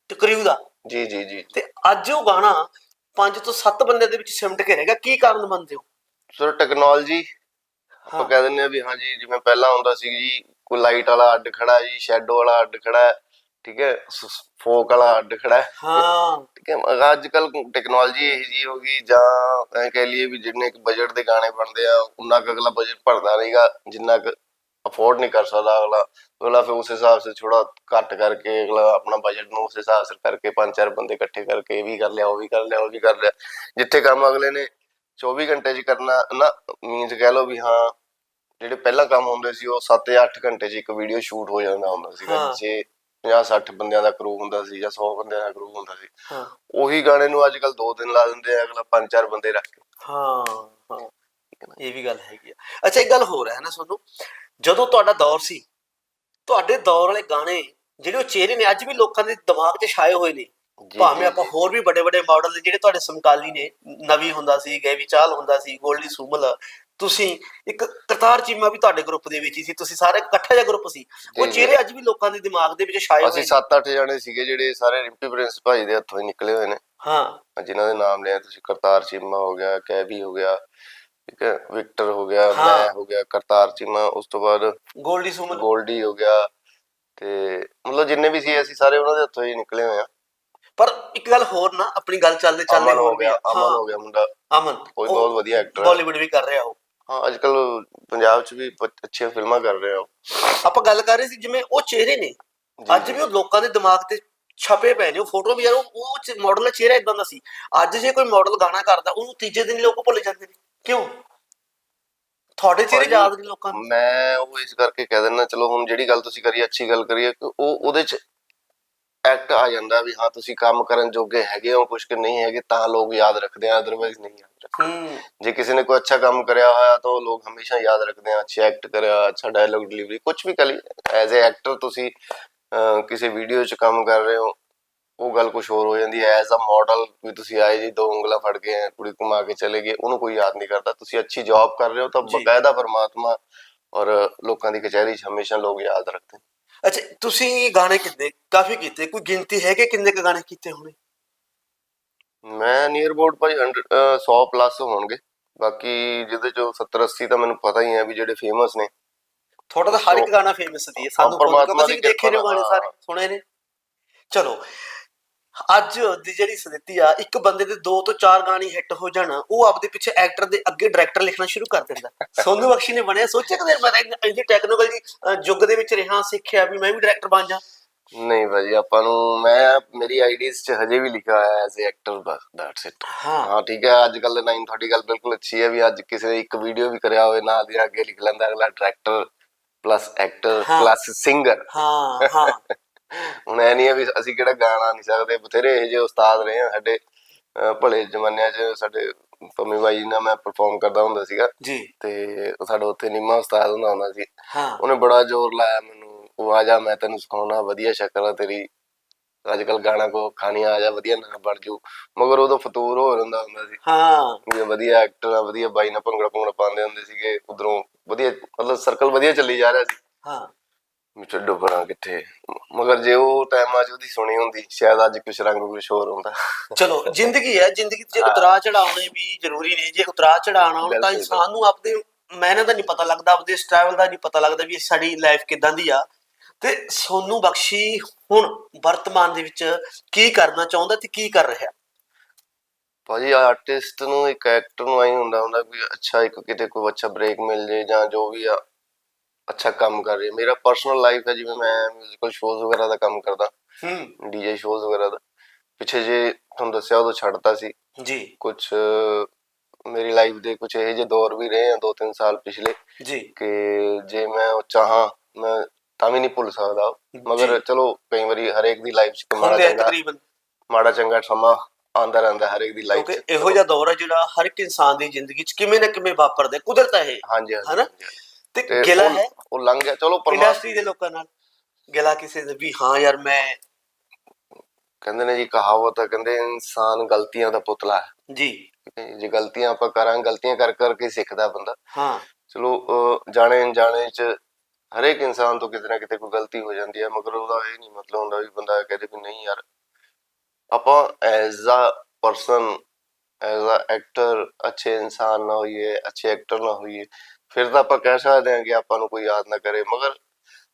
ਤੇ ਕਰਿਊ ਦਾ। ਜੀ ਜੀ ਜੀ ਤੇ ਅੱਜ ਉਹ ਗਾਣਾ 5 ਤੋਂ 7 ਬੰਦੇ ਦੇ ਵਿੱਚ ਸਿਮਟ ਕੇ ਰਹਿ ਗਿਆ ਕੀ ਕਾਰਨ ਮੰਨਦੇ ਹੋ? ਸੋ ਟੈਕਨੋਲੋਜੀ ਆਪਾਂ। ਕਹਿ ਦਿੰਦੇ ਆ ਵੀ ਹਾਂ ਜੀ ਜਿਵੇਂ ਪਹਿਲਾਂ ਹੁੰਦਾ ਸੀ ਜੀ ਕੋਈ ਲਾਈਟ ਵਾਲਾ ਅੱਡ ਖੜਾ ਜੀ ਸ਼ੈਡੋ ਵਾਲਾ ਅੱਡ ਖੜਾ ਠੀਕ ਹੈ ਫੋਕ ਵਾਲਾ ਅੱਡ ਖੜਾ ਹੈ। ਹਾਂ। ਠੀਕ ਹੈ ਅੱਜ ਕੱਲ ਟੈਕਨੋਲੋਜੀ ਇਹ ਜੀ ਹੋ ਗਈ ਜਾਂ ਐ ਕਹਿ ਲਈਏ ਵੀ ਜਿੰਨੇ ਕੁ ਬਜਟ ਦੇ ਗਾਣੇ ਬਣਦੇ ਆ ਉਹਨਾਂ ਕੁ ਅਗਲਾ ਬਜਟ ਭਰਦਾ ਨਹੀਂਗਾ ਜਿੰਨਾ ਕੁ ਅਫੋਰਡ ਨਹੀਂ ਕਰ ਸਕਦਾ ਅਗਲਾ। ਅਗਲਾ ਫਿਰ ਉਸ ਹਿਸਾਬ ਸੇ ਥੋੜਾ ਘੱਟ ਕਰਕੇ ਅਗਲਾ ਆਪਣਾ ਬਜਟ ਨੂੰ ਉਸ ਹਿਸਾਬ ਸੇ ਕਰਕੇ ਪੰਜ ਚਾਰ ਬੰਦੇ ਇਕੱਠੇ ਕਰਕੇ ਇਹ ਵੀ ਕਰ ਲਿਆ ਉਹ ਵੀ ਕਰ ਲਿਆ ਉਹ ਵੀ ਕਰ ਲਿਆ। ਜਿੱਥੇ ਕੰਮ ਅਗਲੇ ਨੇ 24 ਘੰਟੇ 'ਚ ਕਰਨਾ ਨਾ ਮੀਨਸ ਕਹਿ ਲਓ ਵੀ ਹਾਂ ਜਿਹੜੇ ਪਹਿਲਾਂ ਕੰਮ ਹੁੰਦੇ ਸੀ ਉਹ 7 ਜਾਂ 8 ਘੰਟੇ 'ਚ ਇੱਕ ਵੀਡੀਓ ਸ਼ੂਟ ਹੋ ਜਾਂਦਾ ਹੁੰਦਾ ਸੀਗਾ। ਜੇ 50 60 ਬੰਦਿਆਂ ਦਾ ਕਰੂ ਹੁੰਦਾ ਸੀ ਜਾਂ 100 ਬੰਦਿਆਂ ਦਾ ਕਰੂ ਹੁੰਦਾ ਸੀ। ਹਾਂ। ਉਹੀ ਗਾਣੇ ਨੂੰ ਅੱਜ ਕੱਲ 2 ਦਿਨ ਲਾ ਦਿੰਦੇ ਆ ਅਗਲਾ ਪੰਜ ਚਾਰ ਬੰਦੇ ਰੱਖ ਕੇ। ਹਾਂ ਹਾਂ। ਇਹ ਵੀ ਗੱਲ ਹੈਗੀ ਆ। ਅੱਛਾ ਇੱਕ ਗੱਲ ਹੋਰ ਹੈ ਨਾ ਤੁਹਾਨੂੰ ਜਦੋਂ ਤੁਹਾਡਾ ਦੌਰ ਸੀ ਤੁਹਾਡੇ ਦੌਰ ਵਾਲੇ ਗਾਣੇ ਜਿਹੜੇ ਉਹ ਚਿਹਰੇ ਨੇ ਅੱਜ ਵੀ ਲੋਕਾਂ ਦੇ ਦਿਮਾਗ 'ਚ ਛਾਏ ਹੋਏ ਨੇ। ਭਾਵੇਂ ਆਪਾਂ ਹੋਰ ਵੀ ਵੱਡੇ ਵੱਡੇ ਮਾਡਲ ਜਿਹੜੇ ਤੁਹਾਡੇ ਸਮਕਾਲੀ ਨੇ ਨਵੀ ਹੁੰਦਾ ਸੀ ਗੈਵੀ ਚਾਲ ਹੁੰਦਾ ਸੀ ਗੋਲਡੀ ਸੂਮਲ ਤੁਸੀਂ ਇੱਕ ਕਰਤਾਰ ਚੀਮਾ ਵੀ ਤੁਹਾਡੇ ਗਰੁੱਪ ਦੇ ਵਿੱਚ ਹੀ ਸੀ ਤੁਸੀਂ ਸਾਰੇ ਇਕੱਠਾ ਜਿਹਾ ਗਰੁੱਪ ਸੀ। ਉਹ। ਚਿਹਰੇ ਅੱਜ ਵੀ ਲੋਕਾਂ ਦੇ ਦਿਮਾਗ ਦੇ ਵਿੱਚ ਛਾਏ ਹੋਏ ਅਸੀਂ ਨੇ। 7-8 ਜਣੇ ਸੀਗੇ ਜਿਹੜੇ ਸਾਰੇ ਰਿੰਪੀ ਪ੍ਰਿੰਸ ਭਾਈ ਦੇ ਹੱਥੋਂ ਹੀ ਨਿਕਲੇ ਹੋਏ ਨੇ। ਹਾਂ। ਜਿਨ੍ਹਾਂ ਦੇ ਨਾਮ ਲਿਆ ਤੁਸੀਂ ਕਰਤਾਰ ਚੀਮਾ ਹੋ ਗਿਆ ਕੈਬੀ ਹੋ ਗਿਆ ਠੀਕ ਹੈ ਵਿਕਟਰ ਹੋ ਗਿਆ। ਮੈਂ ਹੋ ਗਿਆ ਕਰਤਾਰ ਚੀਮਾ ਉਸ ਤੋਂ ਬਾਅਦ ਗੋਲਡੀ ਸੂਮਲ ਗੋਲਡੀ ਹੋ ਗਿਆ ਤੇ ਮਤਲਬ ਜਿੰਨੇ ਵੀ ਸੀ ਅਸੀਂ ਸਾਰੇ ਉਹਨਾਂ ਦੇ ਹੱਥੋਂ ਹੀ ਨਿਕਲੇ ਹੋਏ ਆ ਪਰ ਇੱਕ ਗੱਲ ਹੋਰ ਨਾ ਆਪਣੀ ਗੱਲ ਚੱਲਦੇ ਚੱਲਦੇ ਹੋ ਗਿਆ। ਅਮਨ ਹਾਂ, ਗਿਆ ਮੁੰਡਾ। ਅਮਨ। ਉਹ ਬਹੁਤ ਵਧੀਆ actor ਹੈ। ਬਾਲੀਵੁੱਡ ਵੀ ਕਰ ਰਿਹਾ ਉਹ। ਹਾਂ ਅੱਜ ਕੱਲ ਪੰਜਾਬ 'ਚ ਵੀ ਅੱਛੀਆਂ ਫਿਲਮਾਂ ਕਰ ਰਹੇ ਆ ਆਪਾਂ ਗੱਲ ਕਰ ਰਹੇ ਸੀ ਜਿਵੇਂ ਉਹ ਚਿਹਰੇ ਨੇ। ਅੱਜ ਵੀ ਉਹ ਲੋਕਾਂ ਦੇ ਦਿਮਾਗ ਤੇ ਛਪੇ ਪਏ ਨੇ। ਉਹ ਫੋਟੋ ਵੀ ਯਾਰ ਉਹ- ਉਹ ਮਾਡਲ ਦਾ ਚਿਹਰਾ ਇਦਾਂ ਦਾ ਸੀ। ਅੱਜ ਜੇ ਕੋਈ ਮਾਡਲ ਗਾਣਾ ਕਰਦਾ ਉਹਨੂੰ ਤੀਜੇ ਦਿਨ ਹੀ ਲੋਕ ਭੁੱਲ ਜਾਂਦੇ ਨੇ। ਕਿਉਂ? ਤੁਹਾਡੇ ਚਿਹਰੇ ਭਾਜੀ, ਯਾਦ ਨਹੀਂ ਲੋਕਾਂ ਨੂੰ? ਮੈਂ ਉਹ ਇਸ ਕਰਕੇ ਕਹਿ ਦਿੰਦਾ ਚਲੋ ਹੁਣ ਜਿਹੜੀ ਗੱਲ ਤੁਸੀਂ ਕਰੀ ਅੱਛੀ ਗੱਲ ਕਰੀ ਹੈ ਕਿ ਉਹ ਉਹਦੇ 'ਚ ਐਕਟ ਆ ਜਾਂਦਾ ਵੀ ਹਾਂ ਤੁਸੀਂ ਕੰਮ ਕਰਨ ਜੋਗੇ ਹੈਗੇ ਹੋ ਕੁਝ ਕਿ ਨਹੀਂ ਹੈਗੇ ਤਾਂ ਲੋਕ ਯਾਦ ਰੱਖਦੇ ਆ ਅਦਰਵਾਈਜ਼ ਨਹੀਂ ਯਾਦ ਰੱਖਦੇ। ਜੇ ਕਿਸੇ ਨੇ ਕੋਈ ਅੱਛਾ ਕੰਮ ਕਰਿਆ ਹੋਇਆ ਤਾਂ ਲੋਕ ਹਮੇਸ਼ਾ ਯਾਦ ਰੱਖਦੇ ਆ ਅੱਛਾ ਐਕਟ ਕਰਿਆ ਅੱਛਾ ਡਾਇਲੌਗ ਡਿਲੀਵਰੀ ਕੁਝ ਵੀ ਕਰੀ ਐਜ਼ ਅ ਐਕਟਰ ਤੁਸੀਂ ਕਿਸੇ ਵੀਡੀਓ 'ਚ ਕੰਮ ਕਰ ਰਹੇ ਹੋ ਉਹ ਗੱਲ ਕੁਝ ਹੋਰ ਹੋ ਜਾਂਦੀ ਹੈ। ਐਜ਼ ਅ ਮਾਡਲ ਵੀ ਤੁਸੀਂ ਆਏ ਜੀ ਦੋ ਉਂਗਲਾਂ ਫੜ ਕੇ ਕੁੜੀ ਘੁਮਾ ਕੇ ਚਲੇ ਗਏ ਉਹਨੂੰ ਕੋਈ ਯਾਦ ਨਹੀਂ ਕਰਦਾ। ਤੁਸੀਂ ਅੱਛੀ ਜੌਬ ਕਰ ਰਹੇ ਹੋ ਤਾਂ। ਬਕਾਇਦਾ ਪਰਮਾਤਮਾ ਔਰ ਲੋਕਾਂ ਦੀ ਕਚਹਿਰੀ 'ਚ ਹਮੇਸ਼ਾ ਲੋਕ ਯਾਦ ਰੱਖਦੇ ਅੱਛਾ ਤੁਸੀਂ ਗਾਣੇ ਕਿੰਨੇ ਕਾਫੀ ਕੀਤੇ ਕੋਈ ਗਿਣਤੀ ਹੈ ਕਿ ਕਿੰਨੇ ਕ ਗਾਣੇ ਕੀਤੇ ਹੋਣੇ? ਮੈਂ near about Bhai 100 uh 100 plus ਹੋਣਗੇ। ਬਾਕੀ ਜਿਹਦੇ ਚੋਂ 70 80 ਤਾਂ ਮੈਨੂੰ ਪਤਾ ਹੀ ਹੈ ਵੀ ਜਿਹੜੇ ਫੇਮਸ ਨੇ। ਤੁਹਾਡਾ ਤਾਂ ਹਰ ਇੱਕ ਗਾਣਾ ਫੇਮਸ ਸੀ ਸਾਨੂੰ ਪਰਮਾਤਮਾ ਦੀ ਦੇਖੇ ਨੇ ਗਾਣੇ। ਸਾਰੇ ਸੁਣੇ ਨੇ। ਚਲੋ ਅੱਜ ਦੀ ਜਿਹੜੀ ਸਥਿਤੀ ਆ ਇੱਕ ਬੰਦੇ ਦੇ ਦੋ ਤੋਂ ਚਾਰ ਗਾਣੇ ਹਿੱਟ ਹੋ ਜਾਣ ਉਹ ਆਪਦੇ ਪਿੱਛੇ ਐਕਟਰ ਦੇ ਅੱਗੇ ਡਾਇਰੈਕਟਰ ਲਿਖਣਾ ਸ਼ੁਰੂ ਕਰ ਦਿੰਦਾ। ਸੋਨੂ ਬਖਸ਼ੀ ਨੇ ਬਣਿਆ ਸੋਚਿਆ ਕਦੇ ਮੈਂ ਇਹਦੀ ਟੈਕਨੋਲੋਜੀ ਯੁੱਗ ਦੇ ਵਿੱਚ ਰਿਹਾ ਸਿੱਖਿਆ ਵੀ ਮੈਂ ਵੀ ਡਾਇਰੈਕਟਰ ਬਣ ਜਾ। ਨਹੀਂ ਭਾਜੀ ਆਪਾਂ ਨੂੰ ਮੈਂ ਮੇਰੀ ਆਈਡੀਜ਼ 'ਚ ਹਜੇ ਵੀ ਲਿਖਿਆ ਹੋਇਆ ਐਜ਼ ਅ ਐਕਟਰ ਬਸ ਦੈਟਸ ਇਟ ਹਾਂ। ਠੀਕ ਹੈ ਅੱਜ ਕੱਲ ਨਹੀਂ ਤੁਹਾਡੀ ਗੱਲ ਬਿਲਕੁਲ ਅੱਛੀ ਹੈ ਵੀ ਅੱਜ ਕਿਸੇ ਨੇ ਇੱਕ ਵੀਡੀਓ ਵੀ ਕਰਿਆ ਹੋਵੇ ਨਾਲ ਦੀ ਅੱਗੇ ਲਿਖ ਲੈਂਦਾ ਅਗਲਾ director plus actor. Plus singer ਹਾਂ ਹਾਂ। ਹੁਣ ਐ ਨਹੀਂ ਹੈ ਵੀ ਅਸੀਂ ਕਿਹੜਾ ਗਾਣਾ ਨਹੀਂ ਸਕਦੇ ਬਥੇਰੇ ਇਹ ਜਿਹੇ ਉਸਤਾਦ ਰਹੇ ਆ ਸਾਡੇ ਭਲੇ ਜ਼ਮਾਨਿਆਂ 'ਚ ਸਾਡੇ ਪੰਮੀ ਬਾਈ ਨਾਲ ਮੈਂ ਪਰਫਾਰਮ ਕਰਦਾ ਹੁੰਦਾ ਸੀਗਾ ਜੀ। ਤੇ ਸਾਡਾ ਉੱਥੇ ਨਿੰਮਾ ਉਸਤਾਦ ਹੁੰਦਾ ਹੁੰਦਾ ਸੀ। ਉਹਨੇ ਬੜਾ ਜ਼ੋਰ ਲਾਇਆ ਮੈਨੂੰ ਉਹ ਆ ਜਾ ਮੈਂ ਤੈਨੂੰ ਸਿਖਾਉਣਾ ਵਧੀਆ ਸ਼ਕਲ ਆ ਤੇਰੀ ਅੱਜ ਕੱਲ ਗਾਣਾ ਕੋ ਖਾਣੀਆਂ ਆ ਜਾ ਵਧੀਆ ਨਾ ਬਣ ਜੂ ਮਗਰ ਉਦੋਂ ਫਤੂਰ ਹੋ ਜਾਂਦਾ ਹੁੰਦਾ ਸੀ। ਹਾਂ। ਇਹ ਵਧੀਆ ਐਕਟਰ ਆ ਵਧੀਆ ਬਾਈ ਨਾਲ ਭੰਗੜਾ ਭੰਗੜਾ ਪਾਉਂਦੇ ਹੁੰਦੇ ਸੀਗੇ ਉਧਰੋਂ ਵਧੀਆ ਮਤਲਬ ਸਰਕਲ ਵਧੀਆ ਚੱਲੀ ਜਾ ਰਿਹਾ ਸੀ। ਹਾਂ। ਵੀ ਪਰਾਂ ਕਿੱਥੇ ਮਗਰ ਜੇ ਉਹ ਟਾਈਮ ਅੱਜ ਉਹਦੀ ਸੁਣੀ ਹੁੰਦੀ ਸ਼ਾਇਦ ਅੱਜ ਕੁਛ ਰੰਗ ਕੁਛ ਹੋਰ ਹੁੰਦਾ। ਚਲੋ ਜ਼ਿੰਦਗੀ ਹੈ ਜ਼ਿੰਦਗੀ 'ਚ। ਉਤਰਾ ਚੜਾਉਣੇ ਵੀ ਜ਼ਰੂਰੀ ਨੇ ਜੇ ਉਤਰਾ ਚੜਾਉਣਾ ਹੋਣ ਤਾਂ ਇਨਸਾਨ ਨੂੰ ਆਪਦੇ ਮਿਹਨਤ ਦਾ ਨਹੀਂ ਪਤਾ ਲੱਗਦਾ ਆਪਦੇ ਸਟਰਗਲ ਦਾ ਨਹੀਂ ਪਤਾ ਲੱਗਦਾ ਵੀ ਸਾਡੀ ਲਾਈਫ ਕਿਦਾਂ ਦੀ ਆ। ਤੇ ਸੋਨੂ ਬਖਸ਼ੀ ਹੁਣ ਵਰਤਮਾਨ ਦੇ ਵਿੱਚ ਕੀ ਕਰਨਾ ਚਾਹੁੰਦਾ ਤੇ ਕੀ ਕਰ ਰਿਹਾ? ਭਾਜੀ ਆਰਟਿਸਟ ਨੂੰ ਇੱਕ ਐਕਟਰ ਨੂੰ ਆਈ ਹੁੰਦਾ ਹੁੰਦਾ ਵੀ ਅੱਛਾ ਇੱਕ ਕਿਤੇ ਕੋਈ ਅੱਛਾ ਬ੍ਰੇਕ ਮਿਲ ਜੇ ਜਾਂ ਜੋ ਵੀ ਆ ਅੱਛਾ ਕੰਮ ਕਰ ਰਹੀ ਹੈ। ਮੇਰਾ ਪਰਸਨਲ ਲਾਈਫ ਹੈ ਜਿਵੇਂ ਮੈਂ ਮਿਊਜ਼ੀਕਲ ਸ਼ੋਜ਼ ਵਗੈਰਾ ਦਾ ਕੰਮ ਕਰਦਾ। ਹੂੰ। ਡੀਜੇ ਸ਼ੋਜ਼ ਵਗੈਰਾ ਦਾ। ਪਿੱਛੇ ਜੇ ਤੁਹਾਨੂੰ ਦੱਸਿਆ ਉਦੋਂ ਛੱਡਤਾ ਸੀ। ਜੀ। ਕੁਝ ਮੇਰੀ ਲਾਈਫ ਦੇ ਕੁਝ ਇਹੋ ਜਿਹੇ ਦੌਰ ਵੀ ਰਹੇ ਆ ਦੋ ਤਿੰਨ ਸਾਲ ਪਿਛਲੇ ਜੀ। ਕਿ ਜੇ ਮੈਂ ਉਹ ਚਾਹਾਂ ਮੈਂ ਤਾਂ ਵੀ ਨਹੀਂ ਭੁੱਲ ਸਕਦਾ। ਮਗਰ ਚਲੋ ਕਈ ਵਾਰੀ ਹਰੇਕ ਦੀ ਲਾਈਫ 'ਚ ਮਾੜਾ ਚੰਗਾ ਤਕਰੀਬਨ। ਮਾੜਾ ਚੰਗਾ ਸਮਾਂ ਆਉਂਦਾ ਰਹਿੰਦਾ ਹਰੇਕ ਦੀ ਲਾਈਫ ਕਿਉਂਕਿ 'ਚ ਇਹੋ ਜਿਹਾ ਦੌਰ ਹੈ ਜਿਹੜਾ ਹਰ ਇੱਕ ਇਨਸਾਨ ਦੀ ਜ਼ਿੰਦਗੀ 'ਚ ਕਿਵੇਂ ਨਾ ਕਿਵੇਂ ਵਾਪਰਦਾ ਹੈ, ਕੁਦਰਤ ਹੈ ਇਹ। ਹਾਂਜੀ ਹਾਂਜੀ ਹਨਾ? ਤੇ ਗਿਲਾ ਉਹ- ਹੈ? ਉਹ ਲੰਘ ਗਿਆ। ਚਲੋ ਪਰਮਾਤਮਾ ਇੰਡਸਟਰੀ ਦੇ ਲੋਕਾਂ ਨਾਲ ਗਿਲਾ ਕਿਸੇ ਦੇ ਵੀ ਹਾਂ ਯਾਰ ਮੈਂ ਕਹਿੰਦੇ ਨੇ ਜੀ ਕਹਾਵਤ ਹੈ ਕਹਿੰਦੇ ਇਨਸਾਨ ਗਲਤੀਆਂ ਦਾ ਪੁਤਲਾ ਹੈ। ਜੀ। ਜੀ, ਗਲਤੀਆਂ ਆਪਾਂ ਕਰਾਂਗੇ ਗਲਤੀਆਂ ਕਰ ਕਰਕੇ ਹੀ ਸਿੱਖਦਾ ਬੰਦਾ। ਹਾਂ। ਚਲੋ ਅਹ, ਜਾਣੇ ਅਣਜਾਣੇ ਚ ਹਰੇਕ ਇਨਸਾਨ ਤੋਂ ਕਿਤੇ ਨਾ ਕਿਤੇ ਕੋਈ ਗਲਤੀ ਹੋ ਜਾਂਦੀ ਹੈ ਮਗਰ ਉਹਦਾ ਇਹ ਨਹੀਂ ਮਤਲਬ ਹੁੰਦਾ ਵੀ ਬੰਦਾ ਕਹਦੇ ਵੀ ਨਹੀਂ ਯਾਰ। ਆਪਾਂ as a person as a actor ਅੱਛੇ ਇਨਸਾਨ ਨਾ ਹੋਈਏ ਅੱਛੇ ਐਕਟਰ ਨਾ ਹੋਈਏ ਫਿਰ ਤਾਂ ਆਪਾਂ ਕਹਿ ਸਕਦੇ ਹਾਂ ਕਿ ਆਪਾਂ ਨੂੰ ਕੋਈ ਯਾਦ ਨਾ ਕਰੇ, ਮਗਰ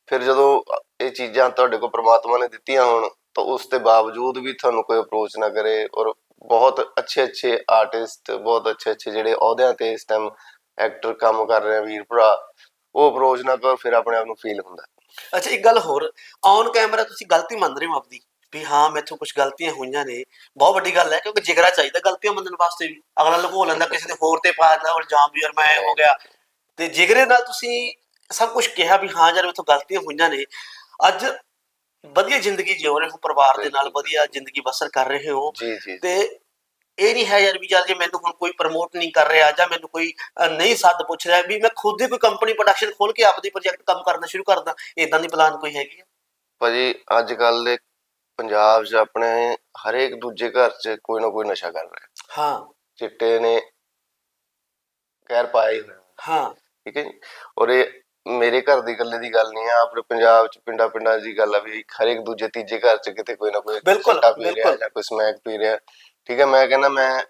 ਫਿਰ ਜਦੋਂ ਇਹ ਚੀਜ਼ਾਂ ਤੁਹਾਡੇ ਕੋਲ ਪ੍ਰਮਾਤਮਾ ਨੇ ਦਿੱਤੀਆਂ ਹੋਣ, ਤਾਂ ਉਸ ਦੇ ਬਾਵਜੂਦ ਵੀ ਤੁਹਾਨੂੰ ਕੋਈ ਅਪਰੋਚ ਨਾ ਕਰੇ ਔਰ ਬਹੁਤ ਅੱਛੇ ਅੱਛੇ ਆਰਟਿਸਟ ਬਹੁਤ ਅੱਛੇ ਅੱਛੇ ਜਿਹੜੇ ਅਹੁਦਿਆਂ ਤੇ ਇਸ ਟਾਈਮ ਐਕਟਰ ਕੰਮ ਕਰ ਰਹੇ ਆ, ਵੀਰ ਭਰਾ, ਉਹ ਅਪਰੋਚ ਨਾ ਕਰ, ਫਿਰ ਆਪਣੇ ਆਪ ਨੂੰ ਫੀਲ ਹੁੰਦਾ। ਅੱਛਾ, ਇੱਕ ਗੱਲ ਹੋਰ ਔਨ ਕੈਮਰਾ ਤੁਸੀਂ ਗਲਤੀ ਮੰਨ ਰਹੇ ਹੋ ਆਪਦੀ, ਵੀ ਹਾਂ, ਮੈਥੋਂ ਕੁਝ ਗਲਤੀਆਂ ਹੋਈਆਂ ਨੇ, ਬਹੁਤ ਵੱਡੀ ਗੱਲ ਹੈ, ਕਿਉਂਕਿ ਜਿਗਰਾ ਚਾਹੀਦਾ ਗਲਤੀਆਂ ਮੰਨਣ ਵਾਸਤੇ ਵੀ, ਅਗਲਾ ਲੁਕੋ ਲੈਂਦਾ, ਕਿਸੇ ਦੇ ਹੋਰ ਤੇ ਪਾ ਦਿੰਦਾ ਇਲਜ਼ਾਮ ਵੀ ਯਾਰ ਮੈਂ ਹੋ ਗਿਆ ਤੇ ਜਿਗਰੇ ਨਾਲ ਤੁਸੀਂ ਸਭ ਕੁਝ ਕਿਹਾ ਵੀ ਹਾਂ ਯਾਰ ਮੈਥੋਂ ਗਲਤੀਆਂ ਹੋਈਆਂ ਨੇ ਅੱਜ ਵਧੀਆ ਜ਼ਿੰਦਗੀ ਜਿਉ ਰਹੇ ਹੋ ਪਰਿਵਾਰ ਦੇ ਨਾਲ ਵਧੀਆ ਜ਼ਿੰਦਗੀ ਬਸਰ ਕਰ ਰਹੇ ਹੋ। ਤੇ ਇਹ ਨਹੀਂ ਹੈ ਯਾਰ ਵੀ ਚੱਲ ਜੇ ਮੈਨੂੰ ਹੁਣ ਕੋਈ ਪ੍ਰਮੋਟ ਨਹੀਂ ਕਰ ਰਿਹਾ ਜਾਂ ਮੈਨੂੰ ਕੋਈ ਨਹੀਂ ਸੱਦ ਪੁੱਛ ਰਿਹਾ ਵੀ ਮੈਂ ਖੁਦ ਹੀ ਕੋਈ ਕੰਪਨੀ ਪ੍ਰੋਡਕਸ਼ਨ ਖੋਲ ਕੇ ਆਪਦੀ ਪ੍ਰੋਜੈਕਟ ਕੰਮ ਕਰਨਾ ਸ਼ੁਰੂ ਕਰਦਾ ਇਦਾਂ ਦੀ ਪਲਾਨ ਕੋਈ ਹੈਗੀ ਆ? ਭਾਜੀ ਅੱਜ ਕੱਲ ਦੇ ਪੰਜਾਬ 'ਚ ਆਪਣੇ ਹਰੇਕ ਦੂਜੇ ਘਰ 'ਚ ਕੋਈ ਨਾ ਕੋਈ ਨਸ਼ਾ ਕਰ ਰਿਹਾ। ਹਾਂ। ਚਿੱਟੇ ਨੇ ਕਹਿਰ ਪਾਇਆ ਹੀ ਹੋਇਆ ਹਾਂ। ਠੀਕ ਹੈ ਜੀ। ਔਰ ਇਹ ਮੇਰੇ ਘਰ ਦੀ ਇਕੱਲੇ ਦੀ ਗੱਲ ਨਹੀਂ ਆ ਆਪਣੇ ਪੰਜਾਬ 'ਚ ਪਿੰਡਾਂ ਪਿੰਡਾਂ ਦੀ ਗੱਲ ਆ ਵੀ ਹਰੇਕ ਦੂਜੇ ਤੀਜੇ ਘਰ 'ਚ ਕਿਤੇ ਕੋਈ ਨਾ ਕੋਈ ਬਿਲਕੁਲ, ਬਿਲਕੁਲ। ਕੋਈ ਸਮੈਕ ਪੀ ਰਿਹਾ। ਠੀਕ ਹੈ ਮੈਂ ਕਹਿੰਦਾ ਮੈਂ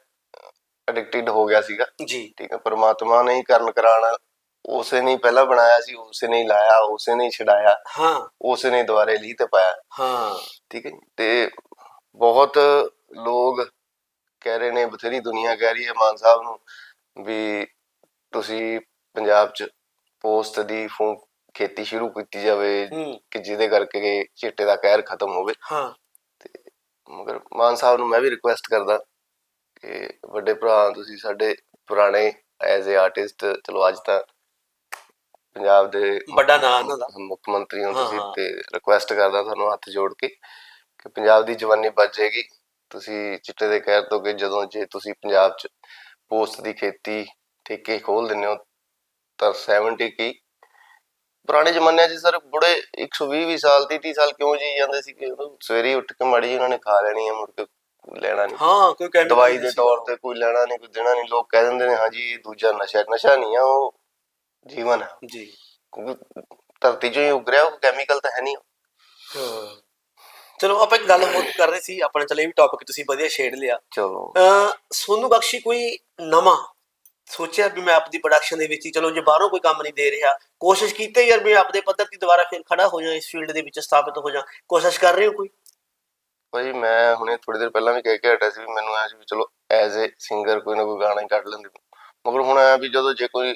ਐਡਿਕਟਡ ਹੋ ਗਿਆ ਸੀਗਾ। ਜੀ। ਠੀਕ ਹੈ ਪਰਮਾਤਮਾ ਨੇ ਹੀ ਕਰਨ ਕਰਾਣਾ ਉਸੇ ਨੇ ਪਹਿਲਾਂ ਬਣਾਇਆ ਸੀ ਉਸੇ ਨੇ ਲਾਇਆ ਉਸੇ ਨੇ ਛਡਾਇਆ ਹਾਂ। ਉਸੇ ਨੇ ਦੁਬਾਰੇ ਲੀਹ ਤੇ ਪਾਇਆ। ਹਾਂ। ਠੀਕ ਹੈ। ਤੇ ਬਹੁਤ ਲੋਕ ਕਹਿ ਰਹੇ ਨੇ ਬਥੇਰੀ ਦੁਨੀਆ ਕਹਿ ਰਹੀ ਹੈ ਮਾਨ ਸਾਹਿਬ ਨੂੰ ਵੀ ਤੁਸੀਂ ਪੰਜਾਬ 'ਚ ਪੋਸਟ ਦੀ ਫੂ ਖੇਤੀ ਸ਼ੁਰੂ ਕੀਤੀ ਜਾਵੇ ਹੂੰ। ਕਿ ਜਿਹਦੇ ਕਰਕੇ ਚਿੱਟੇ ਦਾ ਕਹਿਰ ਖਤਮ ਹੋਵੇ। ਹਾਂ। ਮਗਰ ਮਾਨ ਸਾਹਿਬ ਨੂੰ ਮੈਂ ਵੀ ਰਿਕੁਐਸਟ ਕਰਦਾ ਕਿ ਵੱਡੇ ਭਰਾ ਤੁਸੀਂ ਸਾਡੇ ਪੁਰਾਣੇ ਐਜ਼ ਅ ਆਰਟਿਸਟ ਚਲੋ ਅੱਜ ਤਾਂ ਪੰਜਾਬ ਦੇ ਵੱਡਾ ਨਾਂ ਉਹਨਾਂ ਦਾ। ਮੁੱਖ ਮੰਤਰੀ ਹੋ ਹਾਂ, ਤੁਸੀਂ ਹਾਂ। ਤੇ ਰਿਕੁਐਸਟ ਕਰਦਾ ਤੁਹਾਨੂੰ ਹੱਥ ਜੋੜ ਕੇ ਕਿ ਪੰਜਾਬ ਦੀ ਜਵਾਨੀ ਬਚ ਜਾਏਗੀ। ਤੁਸੀਂ ਚਿੱਟੇ ਦੇ ਕਹਿਰ ਤੋਂ ਕਿ ਜਦੋਂ ਜੇ ਤੁਸੀਂ ਪੰਜਾਬ 'ਚ ਪੋਸਟ ਦੀ ਖੇਤੀ ਠੇਕੇ ਖੋਲ ਦਿੰਦੇ ਹੋ ਤਾਂ 70 ਕੀ? ਪੁਰਾਣੇ ਜ਼ਮਾਨਿਆਂ 'ਚ ਸਰ ਬੁੜੇ 120 20 ਸਾਲ 30 30 ਸਾਲ ਕਿਉਂ ਜੀ ਜਾਂਦੇ ਸੀ ਕਿ ਸਵੇਰੇ ਹੀ ਉੱਠ ਕੇ ਮਾੜੀ ਉਹਨਾਂ ਨੇ ਖਾ ਲੈਣੀ ਹੈ ਮੁੜ ਕੇ ਲੈਣਾ ਨਹੀਂ। ਹਾਂ ਕੋਈ ਕਹਿੰਦਾ ਦਵਾਈ ਦੇ ਤੌਰ ਤੇ ਕੋਈ ਲੈਣਾ ਨਹੀਂ ਕੋਈ ਦੇਣਾ ਨਹੀਂ। ਲੋਕ ਕਹਿ ਦਿੰਦੇ ਨੇ ਹਾਂਜੀ ਇਹ ਦੂਜਾ ਨਸ਼ਾ ਨਸ਼ਾ ਨਹੀਂ ਆ ਉਹ ਜੀਵਨ ਹੈ ਜੀ। ਕਿਉਂਕਿ ਧਰਤੀ ਚੋਂ ਹੀ ਉੱਗ ਰਿਹਾ ਉਹ ਕੈਮੀਕਲ ਤਾਂ ਹੈ ਨਹੀਂ। ਹਾਂ। ਚਲੋ ਆਪਾਂ ਇੱਕ ਗੱਲ ਹੋਰ ਕਰ ਰਹੇ ਸੀ ਆਪਣਾ ਚਲੇ ਵੀ ਟੌਪਿਕ ਤੁਸੀਂ ਵਧੀਆ ਛੇੜ ਲਿਆ। ਚਲੋ। ਅ ਸੋਨੂ ਬਖਸ਼ੀ ਕੋਈ ਨਵਾਂ ਸੋਚਿਆ ਵੀ ਮੈਂ ਆਪਦੀ ਪ੍ਰੋਡਕਸ਼ਨ ਦੇ ਵਿੱਚ ਹੀ, ਚਲੋ ਜੇ ਬਾਹਰੋਂ ਕੋਈ ਕੰਮ ਨਹੀਂ ਦੇ ਰਿਹਾ, ਕੋਸ਼ਿਸ਼ ਕੀਤੀ ਯਾਰ ਵੀ ਆਪਦੇ ਪੱਧਰ ਤੇ ਦੁਬਾਰਾ ਫਿਰ ਖੜਾ ਹੋ ਜਾ ਇਸ ਫੀਲਡ ਦੇ ਵਿੱਚ ਸਥਾਪਿਤ ਹੋ ਜਾ, ਕੋਸ਼ਿਸ਼ ਕਰ ਰਹੇ ਹੋ ਕੋਈ? ਭਾਈ ਮੈਂ ਹੁਣੇ ਥੋੜੀ ਦੇਰ ਪਹਿਲਾਂ ਵੀ ਕਹਿ ਕੇ ਹਟਿਆ ਸੀ ਵੀ ਮੈਨੂੰ ਐ ਸੀ ਵੀ ਚਲੋ ਐਜ਼ ਅ ਸਿੰਗਰ ਕੋਈ ਨਾ ਕੋਈ ਗਾਣਾ ਹੀ ਕੱਢ ਲੈਂਦੇ। ਮਗਰ ਹੁਣ ਐ ਵੀ ਜਦੋਂ ਜੇ ਕੋਈ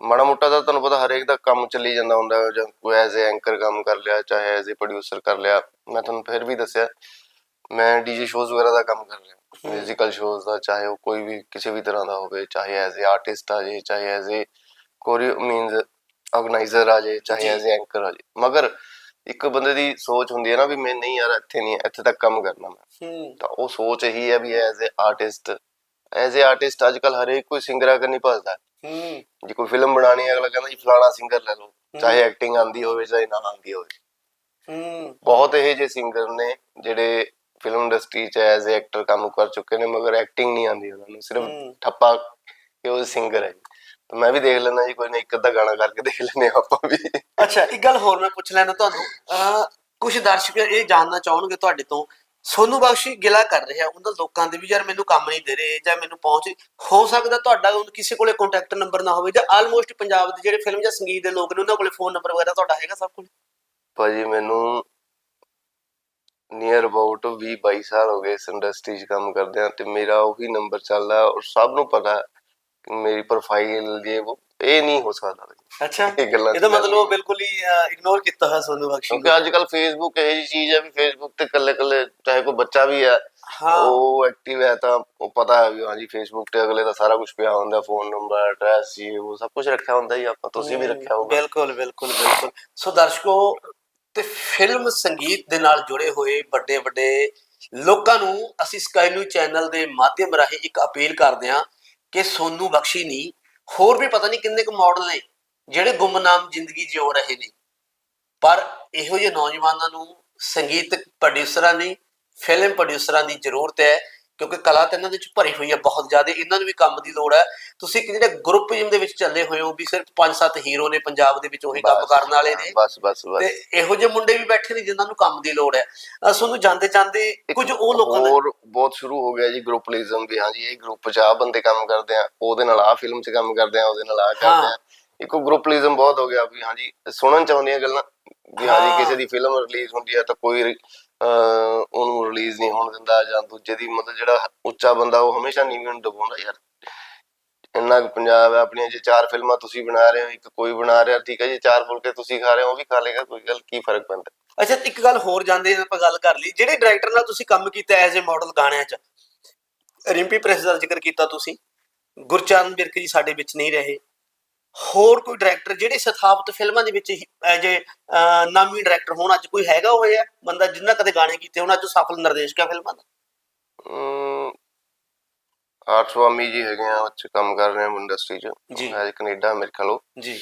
ਮਾੜਾ ਮੋਟਾ ਤਾਂ ਤੁਹਾਨੂੰ ਪਤਾ ਹਰੇਕ ਦਾ ਕੰਮ ਚੱਲੀ ਜਾਂਦਾ ਹੁੰਦਾ, ਜਾਂ ਕੋਈ ਐਜ਼ ਅ ਐਂਕਰ ਕੰਮ ਕਰ ਲਿਆ, ਚਾਹੇ ਐਜ਼ ਅ ਪ੍ਰੋਡਿਊਸਰ ਕਰ ਲਿਆ, ਮੈਂ ਤੁਹਾਨੂੰ ਫਿਰ ਵੀ ਦੱਸਿਆ, ਮੈਂ ਡੀਜੇ ਸ਼ੋਜ਼ ਵਗੈਰਾ ਦਾ ਕੰਮ ਕਰ ਰਿਹਾ। ਮਿਊਜ਼ੀਕਲ ਸ਼ੋਜ਼ ਦਾ ਚਾਹੇ ਉਹ ਕੋਈ ਵੀ ਕਿਸੇ ਵੀ ਤਰ੍ਹਾਂ ਦਾ ਹੋਵੇ ਚਾਹੇ ਐਜ਼ ਅ ਆਰਟਿਸਟ ਆ ਜੇ ਚਾਹੇ as a choreo means organiser ਆ ਜੇ ਚਾਹੇ ਜੀ। ਐਜ਼ ਅ ਐਂਕਰ ਆ ਜੇ। ਮਗਰ ਇੱਕ ਬੰਦੇ ਦੀ ਸੋਚ ਹੁੰਦੀ ਹੈ ਨਾ ਵੀ ਮੈਂ ਨਹੀਂ ਯਾਰ ਇੱਥੇ ਨਹੀਂ ਇੱਥੇ ਤੱਕ ਕੰਮ ਕਰਨਾ ਮੈਂ। ਤਾਂ ਉਹ ਸੋਚ ਇਹੀ ਹੈ ਵੀ as a artist as a artist ਅੱਜ ਕੱਲ ਹਰੇਕ ਕੋਈ ਸਿੰਗਰ ਆ ਕੇ ਨਹੀਂ ਭਜਦਾ। ਹੂੰ। ਜੇ ਕੋਈ ਫਿਲਮ ਬਣਾਣੀ ਹੈ ਅਗਲਾ ਕਹਿੰਦਾ ਜੀ ਫਲਾਣਾ ਸਿੰਗਰ ਲੈ ਲਓ ਚਾਹੇ ਐਕਟਿੰਗ ਆਂਦੀ ਹੋਵੇ ਚਾਹੇ ਨਾ ਆਂਦੀ ਹੋਵੇ। ਹੂੰ। ਬਹੁਤ ਇਹ ਜਿਹੇ ਸਿੰਗਰ ਨੇ ਜਿਹੜੇ ਫਿਲਮ ਇੰਡਸਟਰੀ 'ਚ ਐਜ਼ ਅ ਐਕਟਰ ਕੰਮ ਕਰ ਚੁੱਕੇ ਨੇ ਮਗਰ ਐਕਟਿੰਗ ਨਹੀਂ ਆਂਦੀ ਉਹਨਾਂ ਨੂੰ ਸਿਰਫ। ਠੱਪਾ ਕਿ ਉਹ ਸਿੰਗਰ ਹੈ। ਤਾਂ ਮੈਂ ਵੀ ਦੇਖ ਲੈਣਾ ਜੀ ਕੋਈ ਨਾ ਇੱਕ ਅੱਧਾ ਗਾਣਾ ਕਰਕੇ ਦੇਖ ਲੈਨੇ ਆਪਾਂ ਵੀ। ਅੱਛਾ ਇੱਕ ਗੱਲ ਹੋਰ ਮੈਂ ਪੁੱਛ ਲੈਣਾ ਤੁਹਾਨੂੰ। ਕੁਝ ਦਰਸ਼ਕ ਇਹ ਜਾਣਨਾ ਚਾਹਣਗੇ ਤੁਹਾਡੇ ਤੋਂ ਸੋਨੂ ਬਖਸ਼ੀ ਗਿਲਾ ਕਰ ਰਿਹਾ ਉਹਨਾਂ ਲੋਕਾਂ ਦੇ ਵੀ ਯਾਰ ਮੈਨੂੰ ਕੰਮ ਨਹੀਂ ਦੇ ਰਹੇ ਜਾਂ ਮੈਨੂੰ ਪਹੁੰਚ ਹੋ ਸਕਦਾ ਤੁਹਾਡਾ ਕਿਸੇ ਕੋਲੇ ਕੰਟੈਕਟ ਨੰਬਰ ਨਾ ਹੋਵੇ ਜਾਂ ਆਲਮੋਸਟ ਪੰਜਾਬ ਦੇ ਜਿਹੜੇ ਫਿਲਮ ਜਾਂ ਸੰਗੀਤ ਦੇ ਲੋਕ ਨੇ ਉਹਨਾਂ ਕੋਲੇ ਫੋਨ ਨੰਬਰ ਵਗੈਰਾ ਤੁਹਾਡਾ ਹੈਗਾ ਸਭ ਕੋਲ? ਭਾਜੀ ਮੈਨੂੰ ਨੀਅਰ ਅਬਾਊਟ 20 22 ਸਾਲ ਹੋ ਗਏ ਇਸ ਇੰਡਸਟਰੀ 'ਚ ਕੰਮ ਕਰਦੇ ਆ ਤੇ ਮੇਰਾ ਉਹੀ ਨੰਬਰ ਚੱਲਦਾ ਔਰ ਸਭ ਨੂੰ ਪਤਾ ਕਿ ਮੇਰੀ ਪ੍ਰੋਫਾਈਲ ਇਹ ਉਹ ਇਹ ਨਹੀਂ ਹੋ ਸਕਦਾ। ਅੱਛਾ ਇਹ ਗੱਲਾਂ ਇਹਦਾ ਮਤਲਬ ਉਹ ਬਿਲਕੁਲ ਹੀ ਇਗਨੋਰ ਕੀਤਾ ਹੋਇਆ ਸੋਨੂ ਬਖਸ਼ੀ ਕਿਉਂਕਿ ਅੱਜ ਕੱਲ ਫੇਸਬੁੱਕ ਇਹ ਜੀ ਚੀਜ਼ ਹੈ ਵੀ ਫੇਸਬੁੱਕ ਤੇ ਕੱਲੇ ਕੱਲੇ ਚਾਹੇ ਕੋਈ ਬੱਚਾ ਵੀ ਹੈ ਹਾਂ। ਉਹ ਐਕਟਿਵ ਹੈ ਤਾਂ ਉਹ ਪਤਾ ਹੈ ਵੀ ਹਾਂਜੀ ਫੇਸਬੁੱਕ ਤੇ ਅਗਲੇ ਦਾ ਸਾਰਾ ਕੁਝ ਪਿਆ ਹੁੰਦਾ ਫੋਨ ਨੰਬਰ ਐਡਰੈਸ ਇਹ ਉਹ ਸਭ ਕੁਝ ਰੱਖਿਆ ਹੁੰਦਾ ਹੀ ਆਪਾਂ ਤੁਸੀਂ ਵੀ ਰੱਖਿਆ ਹੋਊਗਾ। ਬਿਲਕੁਲ ਬਿਲਕੁਲ ਬਿਲਕੁਲ। ਸੋ ਦਰਸ਼ਕੋ ਤੇ ਫਿਲਮ ਸੰਗੀਤ ਦੇ ਨਾਲ ਜੁੜੇ ਹੋਏ ਵੱਡੇ ਵੱਡੇ ਲੋਕਾਂ ਨੂੰ ਅਸੀਂ ਸਕਾਈ ਨਿਊਜ਼ ਚੈਨਲ ਦੇ ਮਾਧਿਅਮ ਰਾਹੀਂ ਇੱਕ ਅਪੀਲ ਕਰਦੇ ਹਾਂ ਕਿ ਸੋਨੂ ਬਖਸ਼ੀ ਨਹੀਂ, ਹੋਰ ਵੀ ਪਤਾ ਨਹੀਂ ਕਿੰਨੇ ਕੁ ਮਾਡਲ ਨੇ ਜਿਹੜੇ ਗੁੰਮਨਾਮ ਜ਼ਿੰਦਗੀ ਜਿਉ ਰਹੇ ਨੇ। ਪਰ ਇਹੋ ਜਿਹੇ ਨੌਜਵਾਨਾਂ ਨੂੰ ਸੰਗੀਤਕ ਪ੍ਰੋਡਿਊਸਰਾਂ ਦੀ ਫਿਲਮ ਪ੍ਰੋਡਿਊਸਰਾਂ ਦੀ ਜ਼ਰੂਰਤ ਹੈ। ਕਿਉਂਕਿ ਕਲਾ ਤਾਂ ਇਹਨਾਂ ਦੇ ਵਿੱਚ ਭਰੀ ਹੋਈ ਹੈ ਬਹੁਤ ਜ਼ਿਆਦਾ। ਇਹਨਾਂ ਨੂੰ ਵੀ ਕੰਮ ਦੀ ਲੋੜ ਹੈ। ਤੁਸੀਂ ਕਿ ਜਿਹੜੇ ਗਰੁੱਪਿਜ਼ਮ ਦੇ ਵਿੱਚ ਚੱਲੇ ਹੋਏ ਹੋ ਵੀ ਸਿਰਫ 5-7 ਹੀਰੋ ਨੇ ਪੰਜਾਬ ਦੇ ਵਿੱਚ ਉਹੀ ਕੰਮ ਕਰਨ ਵਾਲੇ ਨੇ ਬਸ ਬਸ ਬਸ। ਤੇ ਇਹੋ ਜਿਹੇ ਮੁੰਡੇ ਵੀ ਬੈਠੇ ਨੇ ਜਿਨ੍ਹਾਂ ਨੂੰ ਕੰਮ ਦੀ ਲੋੜ ਹੈ। ਤੁਹਾਨੂੰ ਜਾਂਦੇ ਜਾਂਦੇ ਕੁਝ ਉਹ ਲੋਕਾਂ ਦਾ ਹੋਰ ਬਹੁਤ ਸ਼ੁਰੂ ਹੋ ਗਿਆ ਜੀ ਗਰੁੱਪਲਿਜ਼ਮ ਵੀ। ਹਾਂਜੀ ਇਹ ਗਰੁੱਪ ਚ ਆ ਬੰਦੇ ਕੰਮ ਕਰਦੇ ਆ ਉਹਦੇ ਨਾਲ ਆ ਫਿਲਮ ਚ ਕੰਮ ਕਰਦੇ ਆ ਉਹਦੇ ਨਾਲ ਆ ਕਰਦੇ ਹਾਂ। ਆ ਇੱਕੋ ਗਰੁੱਪਲਿਜ਼ਮ ਬਹੁਤ ਹੋ ਗਿਆ ਵੀ ਹਾਂਜੀ ਸੁਣਨ ਚ ਆਉਂਦੀਆਂ ਗੱਲਾਂ ਵੀ ਹਾਂ। ਕਿਸੇ ਦੀ ਫਿਲਮ ਰਿਲੀਜ਼ ਹੁੰਦੀ ਆ ਤਾਂ ਕੋਈ ਉਹਨੂੰ ਰਿਲੀਜ਼ ਨਹੀਂ ਹੋਣ ਦਿੰਦਾ ਜਾਂ ਦੂਜੇ ਦੀ ਮਤਲਬ ਜਿਹੜਾ ਉੱਚਾ ਬੰਦਾ ਉਹ ਹਮੇਸ਼ਾ ਨੀਵੀਂ ਨੂੰ ਦਬਾਉਂਦਾ ਯਾਰ। ਇੰਨਾ ਪੰਜਾਬ ਹੈ, ਆਪਣੀਆਂ ਜੇ ਚਾਰ ਫਿਲਮਾਂ ਤੁਸੀਂ ਬਣਾ ਰਹੇ ਹੋ, ਇੱਕ ਕੋਈ ਬਣਾ ਰਿਹਾ, ਠੀਕ ਹੈ ਜੇ ਚਾਰ ਫੁਲਕੇ ਤੁਸੀਂ ਖਾ ਰਹੇ ਹੋ, ਉਹ ਵੀ ਖਾ ਲੇਗਾ ਕੋਈ ਗੱਲ, ਕੀ ਫ਼ਰਕ ਪੈਂਦਾ? ਅੱਛਾ, ਇੱਕ ਗੱਲ ਹੋਰ ਜਾਂਦੇ ਆਪਾਂ ਗੱਲ ਕਰ ਲਈ। ਜਿਹੜੇ ਡਾਇਰੈਕਟਰ ਨਾਲ ਤੁਸੀਂ ਕੰਮ ਕੀਤਾ ਐਜ਼ ਅ ਮਾਡਲ ਗਾਣਿਆਂ 'ਚ, ਰਿੰਪੀ ਪ੍ਰੈਸ ਦਾ ਜ਼ਿਕਰ ਕੀਤਾ ਤੁਸੀਂ। ਗੁਰਚਰਨ ਬਿਰਕ ਜੀ ਸਾਡੇ ਵਿੱਚ ਨਹੀਂ ਰਹੇ। ਹੋਰ ਕੋਈ ਡਾਇਰੈਕਟਰ ਜਿਹੜੇ ਸਥਾਪਿਤ ਫਿਲਮਾਂ ਦੇ ਵਿੱਚ ਅ ਨਾਮੀ ਡਾਇਰੈਕਟਰ ਹੋਣ ਅੱਜ ਕੋਈ ਹੈਗਾ ਹੋਇਆ ਬੰਦਾ ਜਿੰਨਾ ਕਦੇ ਗਾਣੇ ਕੀਤੇ ਹੋਣ ਅੱਜ ਉਹ ਸਫਲ ਨਿਰਦੇਸ਼ਕ ਹੈ ਫਿਲਮਾਂ ਦਾ? ਆਰਟ ਸਵਾਮੀ ਜੀ ਹੈਗੇ ਆ ਉੱਚ ਕੰਮ ਕਰ ਰਹੇ ਆ ਇੰਡਸਟਰੀ 'ਚ। ਜੀ। ਹੈ ਕੈਨੇਡਾ ਮੇਰੇ ਖਿਆਲ ਉਹ। ਜੀ।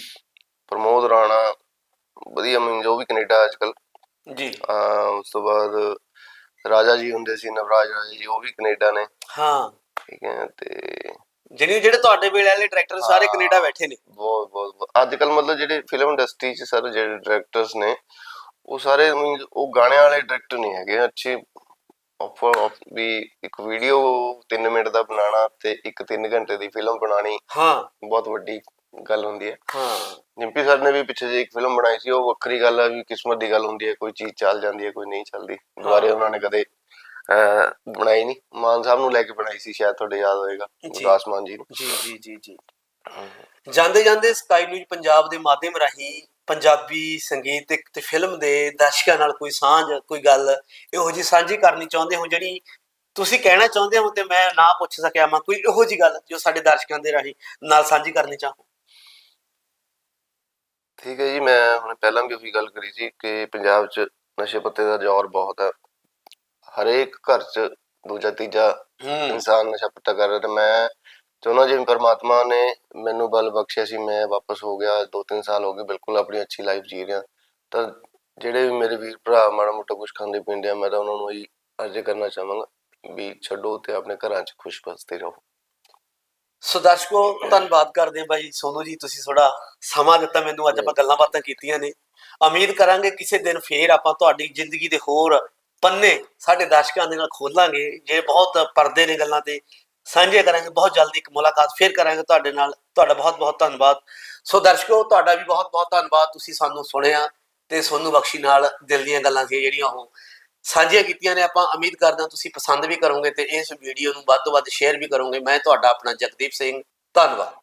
ਪ੍ਰਮੋਦ ਰਾਣਾ ਵਧੀਆ ਮੀਨ ਜੋ ਵੀ ਕੈਨੇਡਾ ਅੱਜ ਕੱਲ ਜੀ ਉਸ ਤੋਂ ਬਾਅਦ ਰਾਜਾ ਜੀ ਹੁੰਦੇ ਸੀ ਨਵਰਾਜ ਰਾਜਾ ਜੀ ਉਹ ਵੀ ਕੈਨੇਡਾ ਨੇ। ਹਾਂ। ਠੀਕ ਹੈ ਤੇ ਜਿਹੜੇ ਜਿਹੜੇ ਤੁਹਾਡੇ ਵੇਲੇ ਵਾਲੇ ਡਾਇਰੈਕਟਰ ਸਾਰੇ। ਕੈਨੇਡਾ ਬੈਠੇ ਨੇ। ਬਹੁਤ ਬਹੁਤ ਅੱਜ ਕੱਲ ਮਤਲਬ ਜਿਹੜੇ ਫਿਲਮ ਇੰਡਸਟਰੀ 'ਚ ਸਾਰੇ ਜਿਹੜੇ ਡਾਇਰੈਕਟਰਸ ਨੇ ਉਹ ਸਾਰੇ ਉਹ ਗਾਣੇ ਵਾਲੇ ਡਾਇਰੈਕਟਰ ਨਹੀਂ ਹੈਗੇ। ਅੱਛੇ ਆਫਰ ਵੀ ਇੱਕ ਵੀਡੀਓ 3 ਮਿੰਟ ਦਾ ਬਣਾਉਣਾ ਤੇ ਇੱਕ 3 ਘੰਟੇ ਦੀ ਫਿਲਮ ਬਣਾਣੀ ਹਾਂ। ਬਹੁਤ ਵੱਡੀ ਗੱਲ ਹੁੰਦੀ ਹੈ। ਹਾਂ। ਨਿੰਪੀ ਸਰ ਨੇ ਵੀ ਪਿੱਛੇ ਜੇ ਇੱਕ ਫਿਲਮ ਬਣਾਈ ਸੀ ਉਹ ਵੱਖਰੀ ਗੱਲ ਹੈ ਵੀ ਕਿਸਮਤ ਦੀ ਗੱਲ ਹੁੰਦੀ ਹੈ ਕੋਈ ਚੀਜ਼ ਚੱਲ ਜਾਂਦੀ ਹੈ ਕੋਈ ਨਹੀਂ ਚੱਲਦੀ। ਦੁਬਾਰੇ ਉਹਨਾਂ ਨੇ ਕਦੇ ਬਣਾਈ ਨਹੀਂ ਮਾਨ ਸਾਹਿਬ ਨੂੰ ਲੈ ਕੇ ਬਣਾਈ ਸੀ ਸ਼ਾਇਦ ਤੁਹਾਡੇ ਯਾਦ ਹੋਏਗਾ। ਉਦਾਸ ਮਾਨ ਜੀ ਨੂੰ। ਜੀ ਜੀ ਜੀ ਜੀ। ਜਾਂਦੇ ਜਾਂਦੇ ਸਕਾਈ ਨਿਊਜ਼ ਪੰਜਾਬ ਦੇ ਮਾਧਿਅਮ ਰਾਹੀਂ ਪੰਜਾਬੀ ਸੰਗੀਤਿਕ ਤੇ ਫਿਲਮ ਦੇ ਦਰਸ਼ਕਾਂ ਨਾਲ ਕੋਈ ਸਾਂਝ ਕੋਈ ਗੱਲ ਇਹੋ ਜੀ ਸਾਂਝੀ ਕਰਨੀ ਚਾਹੁੰਦੇ ਹੋ ਜਿਹੜੀ ਤੁਸੀਂ ਕਹਿਣਾ ਚਾਹੁੰਦੇ ਹੋ ਤੇ ਮੈਂ ਨਾ ਪੁੱਛ ਸਕਿਆ ਮੈਂ ਕੋਈ ਇਹੋ ਜੀ ਗੱਲ ਜੋ ਸਾਡੇ ਦਰਸ਼ਕਾਂ ਦੇ ਰਾਹੀਂ ਨਾਲ ਸਾਂਝੀ ਕਰਨੀ ਚਾਹੋ? ਠੀਕ ਹੈ ਜੀ ਮੈਂ ਹੁਣ ਪਹਿਲਾਂ ਵੀ ਉਹੀ ਗੱਲ ਕਰੀ ਸੀ ਕਿ ਪੰਜਾਬ 'ਚ ਨਸ਼ੇ ਪੱਤੇ ਦਾ ਜ਼ੋਰ ਬਹੁਤ ਹੈ। ਹਰੇਕ ਘਰ 'ਚ ਦੂਜਾ ਤੀਜਾ ਹੂੰ। ਇਨਸਾਨ ਨਸ਼ਾ ਪੱਤਾ ਕਰ ਰਿਹਾ ਤੇ ਮੈਂ ਚਾਹੁੰਦਾ ਜਿਵੇਂ ਪਰਮਾਤਮਾ ਨੇ ਮੈਨੂੰ ਬਲ ਬਖਸ਼ਿਆ ਸੀ ਮੈਂ ਵਾਪਸ ਹੋ ਗਿਆ 2-3 ਸਾਲ ਹੋ ਗਏ ਬਿਲਕੁਲ ਆਪਣੀ ਅੱਛੀ ਲਾਈਫ ਜੀ ਰਿਹਾ। ਤਾਂ ਜਿਹੜੇ ਵੀ ਮੇਰੇ ਵੀਰ ਭਰਾ ਮਾੜਾ ਮੋਟਾ ਕੁਝ ਖਾਂਦੇ ਪੀਂਦੇ ਆ ਮੈਂ ਤਾਂ ਉਹਨਾਂ ਨੂੰ ਹੀ ਅਰਜ਼ ਕਰਨਾ ਚਾਹਾਂਗਾ ਵੀ ਛੱਡੋ ਤੇ ਆਪਣੇ ਘਰਾਂ 'ਚ ਖੁਸ਼ ਬਸਦੇ ਰਹੋ। ਸੋ ਦਰਸ਼ਕੋ ਧੰਨਵਾਦ ਕਰਦੇ ਹਾਂ ਬਾਈ ਸੋਨੂ ਜੀ ਤੁਸੀਂ ਥੋੜਾ ਸਮਾਂ ਦਿੱਤਾ ਮੈਨੂੰ ਅੱਜ ਆਪਾਂ ਗੱਲਾਂ ਬਾਤਾਂ ਕੀਤੀਆਂ ਨੇ। ਉਮੀਦ ਕਰਾਂਗੇ ਕਿਸੇ ਦਿਨ ਫੇਰ ਆਪਾਂ ਤੁਹਾਡੀ ਜ਼ਿੰਦਗੀ ਦੇ ਹੋਰ ਪੰਨੇ ਸਾਡੇ ਦਰਸ਼ਕਾਂ ਦੇ ਨਾਲ ਖੋਲਾਂਗੇ, ਜੇ ਬਹੁਤ ਪਰਦੇ ਨੇ ਗੱਲਾਂ ਤੇ, ਸਾਂਝੇ ਕਰਾਂਗੇ, ਬਹੁਤ ਜਲਦੀ ਇੱਕ ਮੁਲਾਕਾਤ ਫੇਰ ਕਰਾਂਗੇ ਤੁਹਾਡੇ ਨਾਲ। ਤੁਹਾਡਾ ਬਹੁਤ ਬਹੁਤ ਧੰਨਵਾਦ। ਸੋ ਦਰਸ਼ਕੋ, ਤੁਹਾਡਾ ਵੀ ਬਹੁਤ ਬਹੁਤ ਧੰਨਵਾਦ। ਤੁਸੀਂ ਸਾਨੂੰ ਸੁਣਿਆ ਤੇ ਸੋਨੂ ਬਖਸ਼ੀ ਨਾਲ ਦਿਲ ਦੀਆਂ ਗੱਲਾਂ ਸੀ ਜਿਹੜੀਆਂ ਉਹ ਸਾਂਝੀਆਂ ਕੀਤੀਆਂ ਨੇ। ਆਪਾਂ ਉਮੀਦ ਕਰਦੇ ਹਾਂ ਤੁਸੀਂ ਪਸੰਦ ਵੀ ਕਰੋਗੇ ਤੇ ਇਸ ਵੀਡੀਓ ਨੂੰ ਵੱਧ ਤੋਂ ਵੱਧ ਸ਼ੇਅਰ ਵੀ ਕਰੋਗੇ। ਮੈਂ ਤੁਹਾਡਾ ਆਪਣਾ ਜਗਦੀਪ ਸਿੰਘ। ਧੰਨਵਾਦ।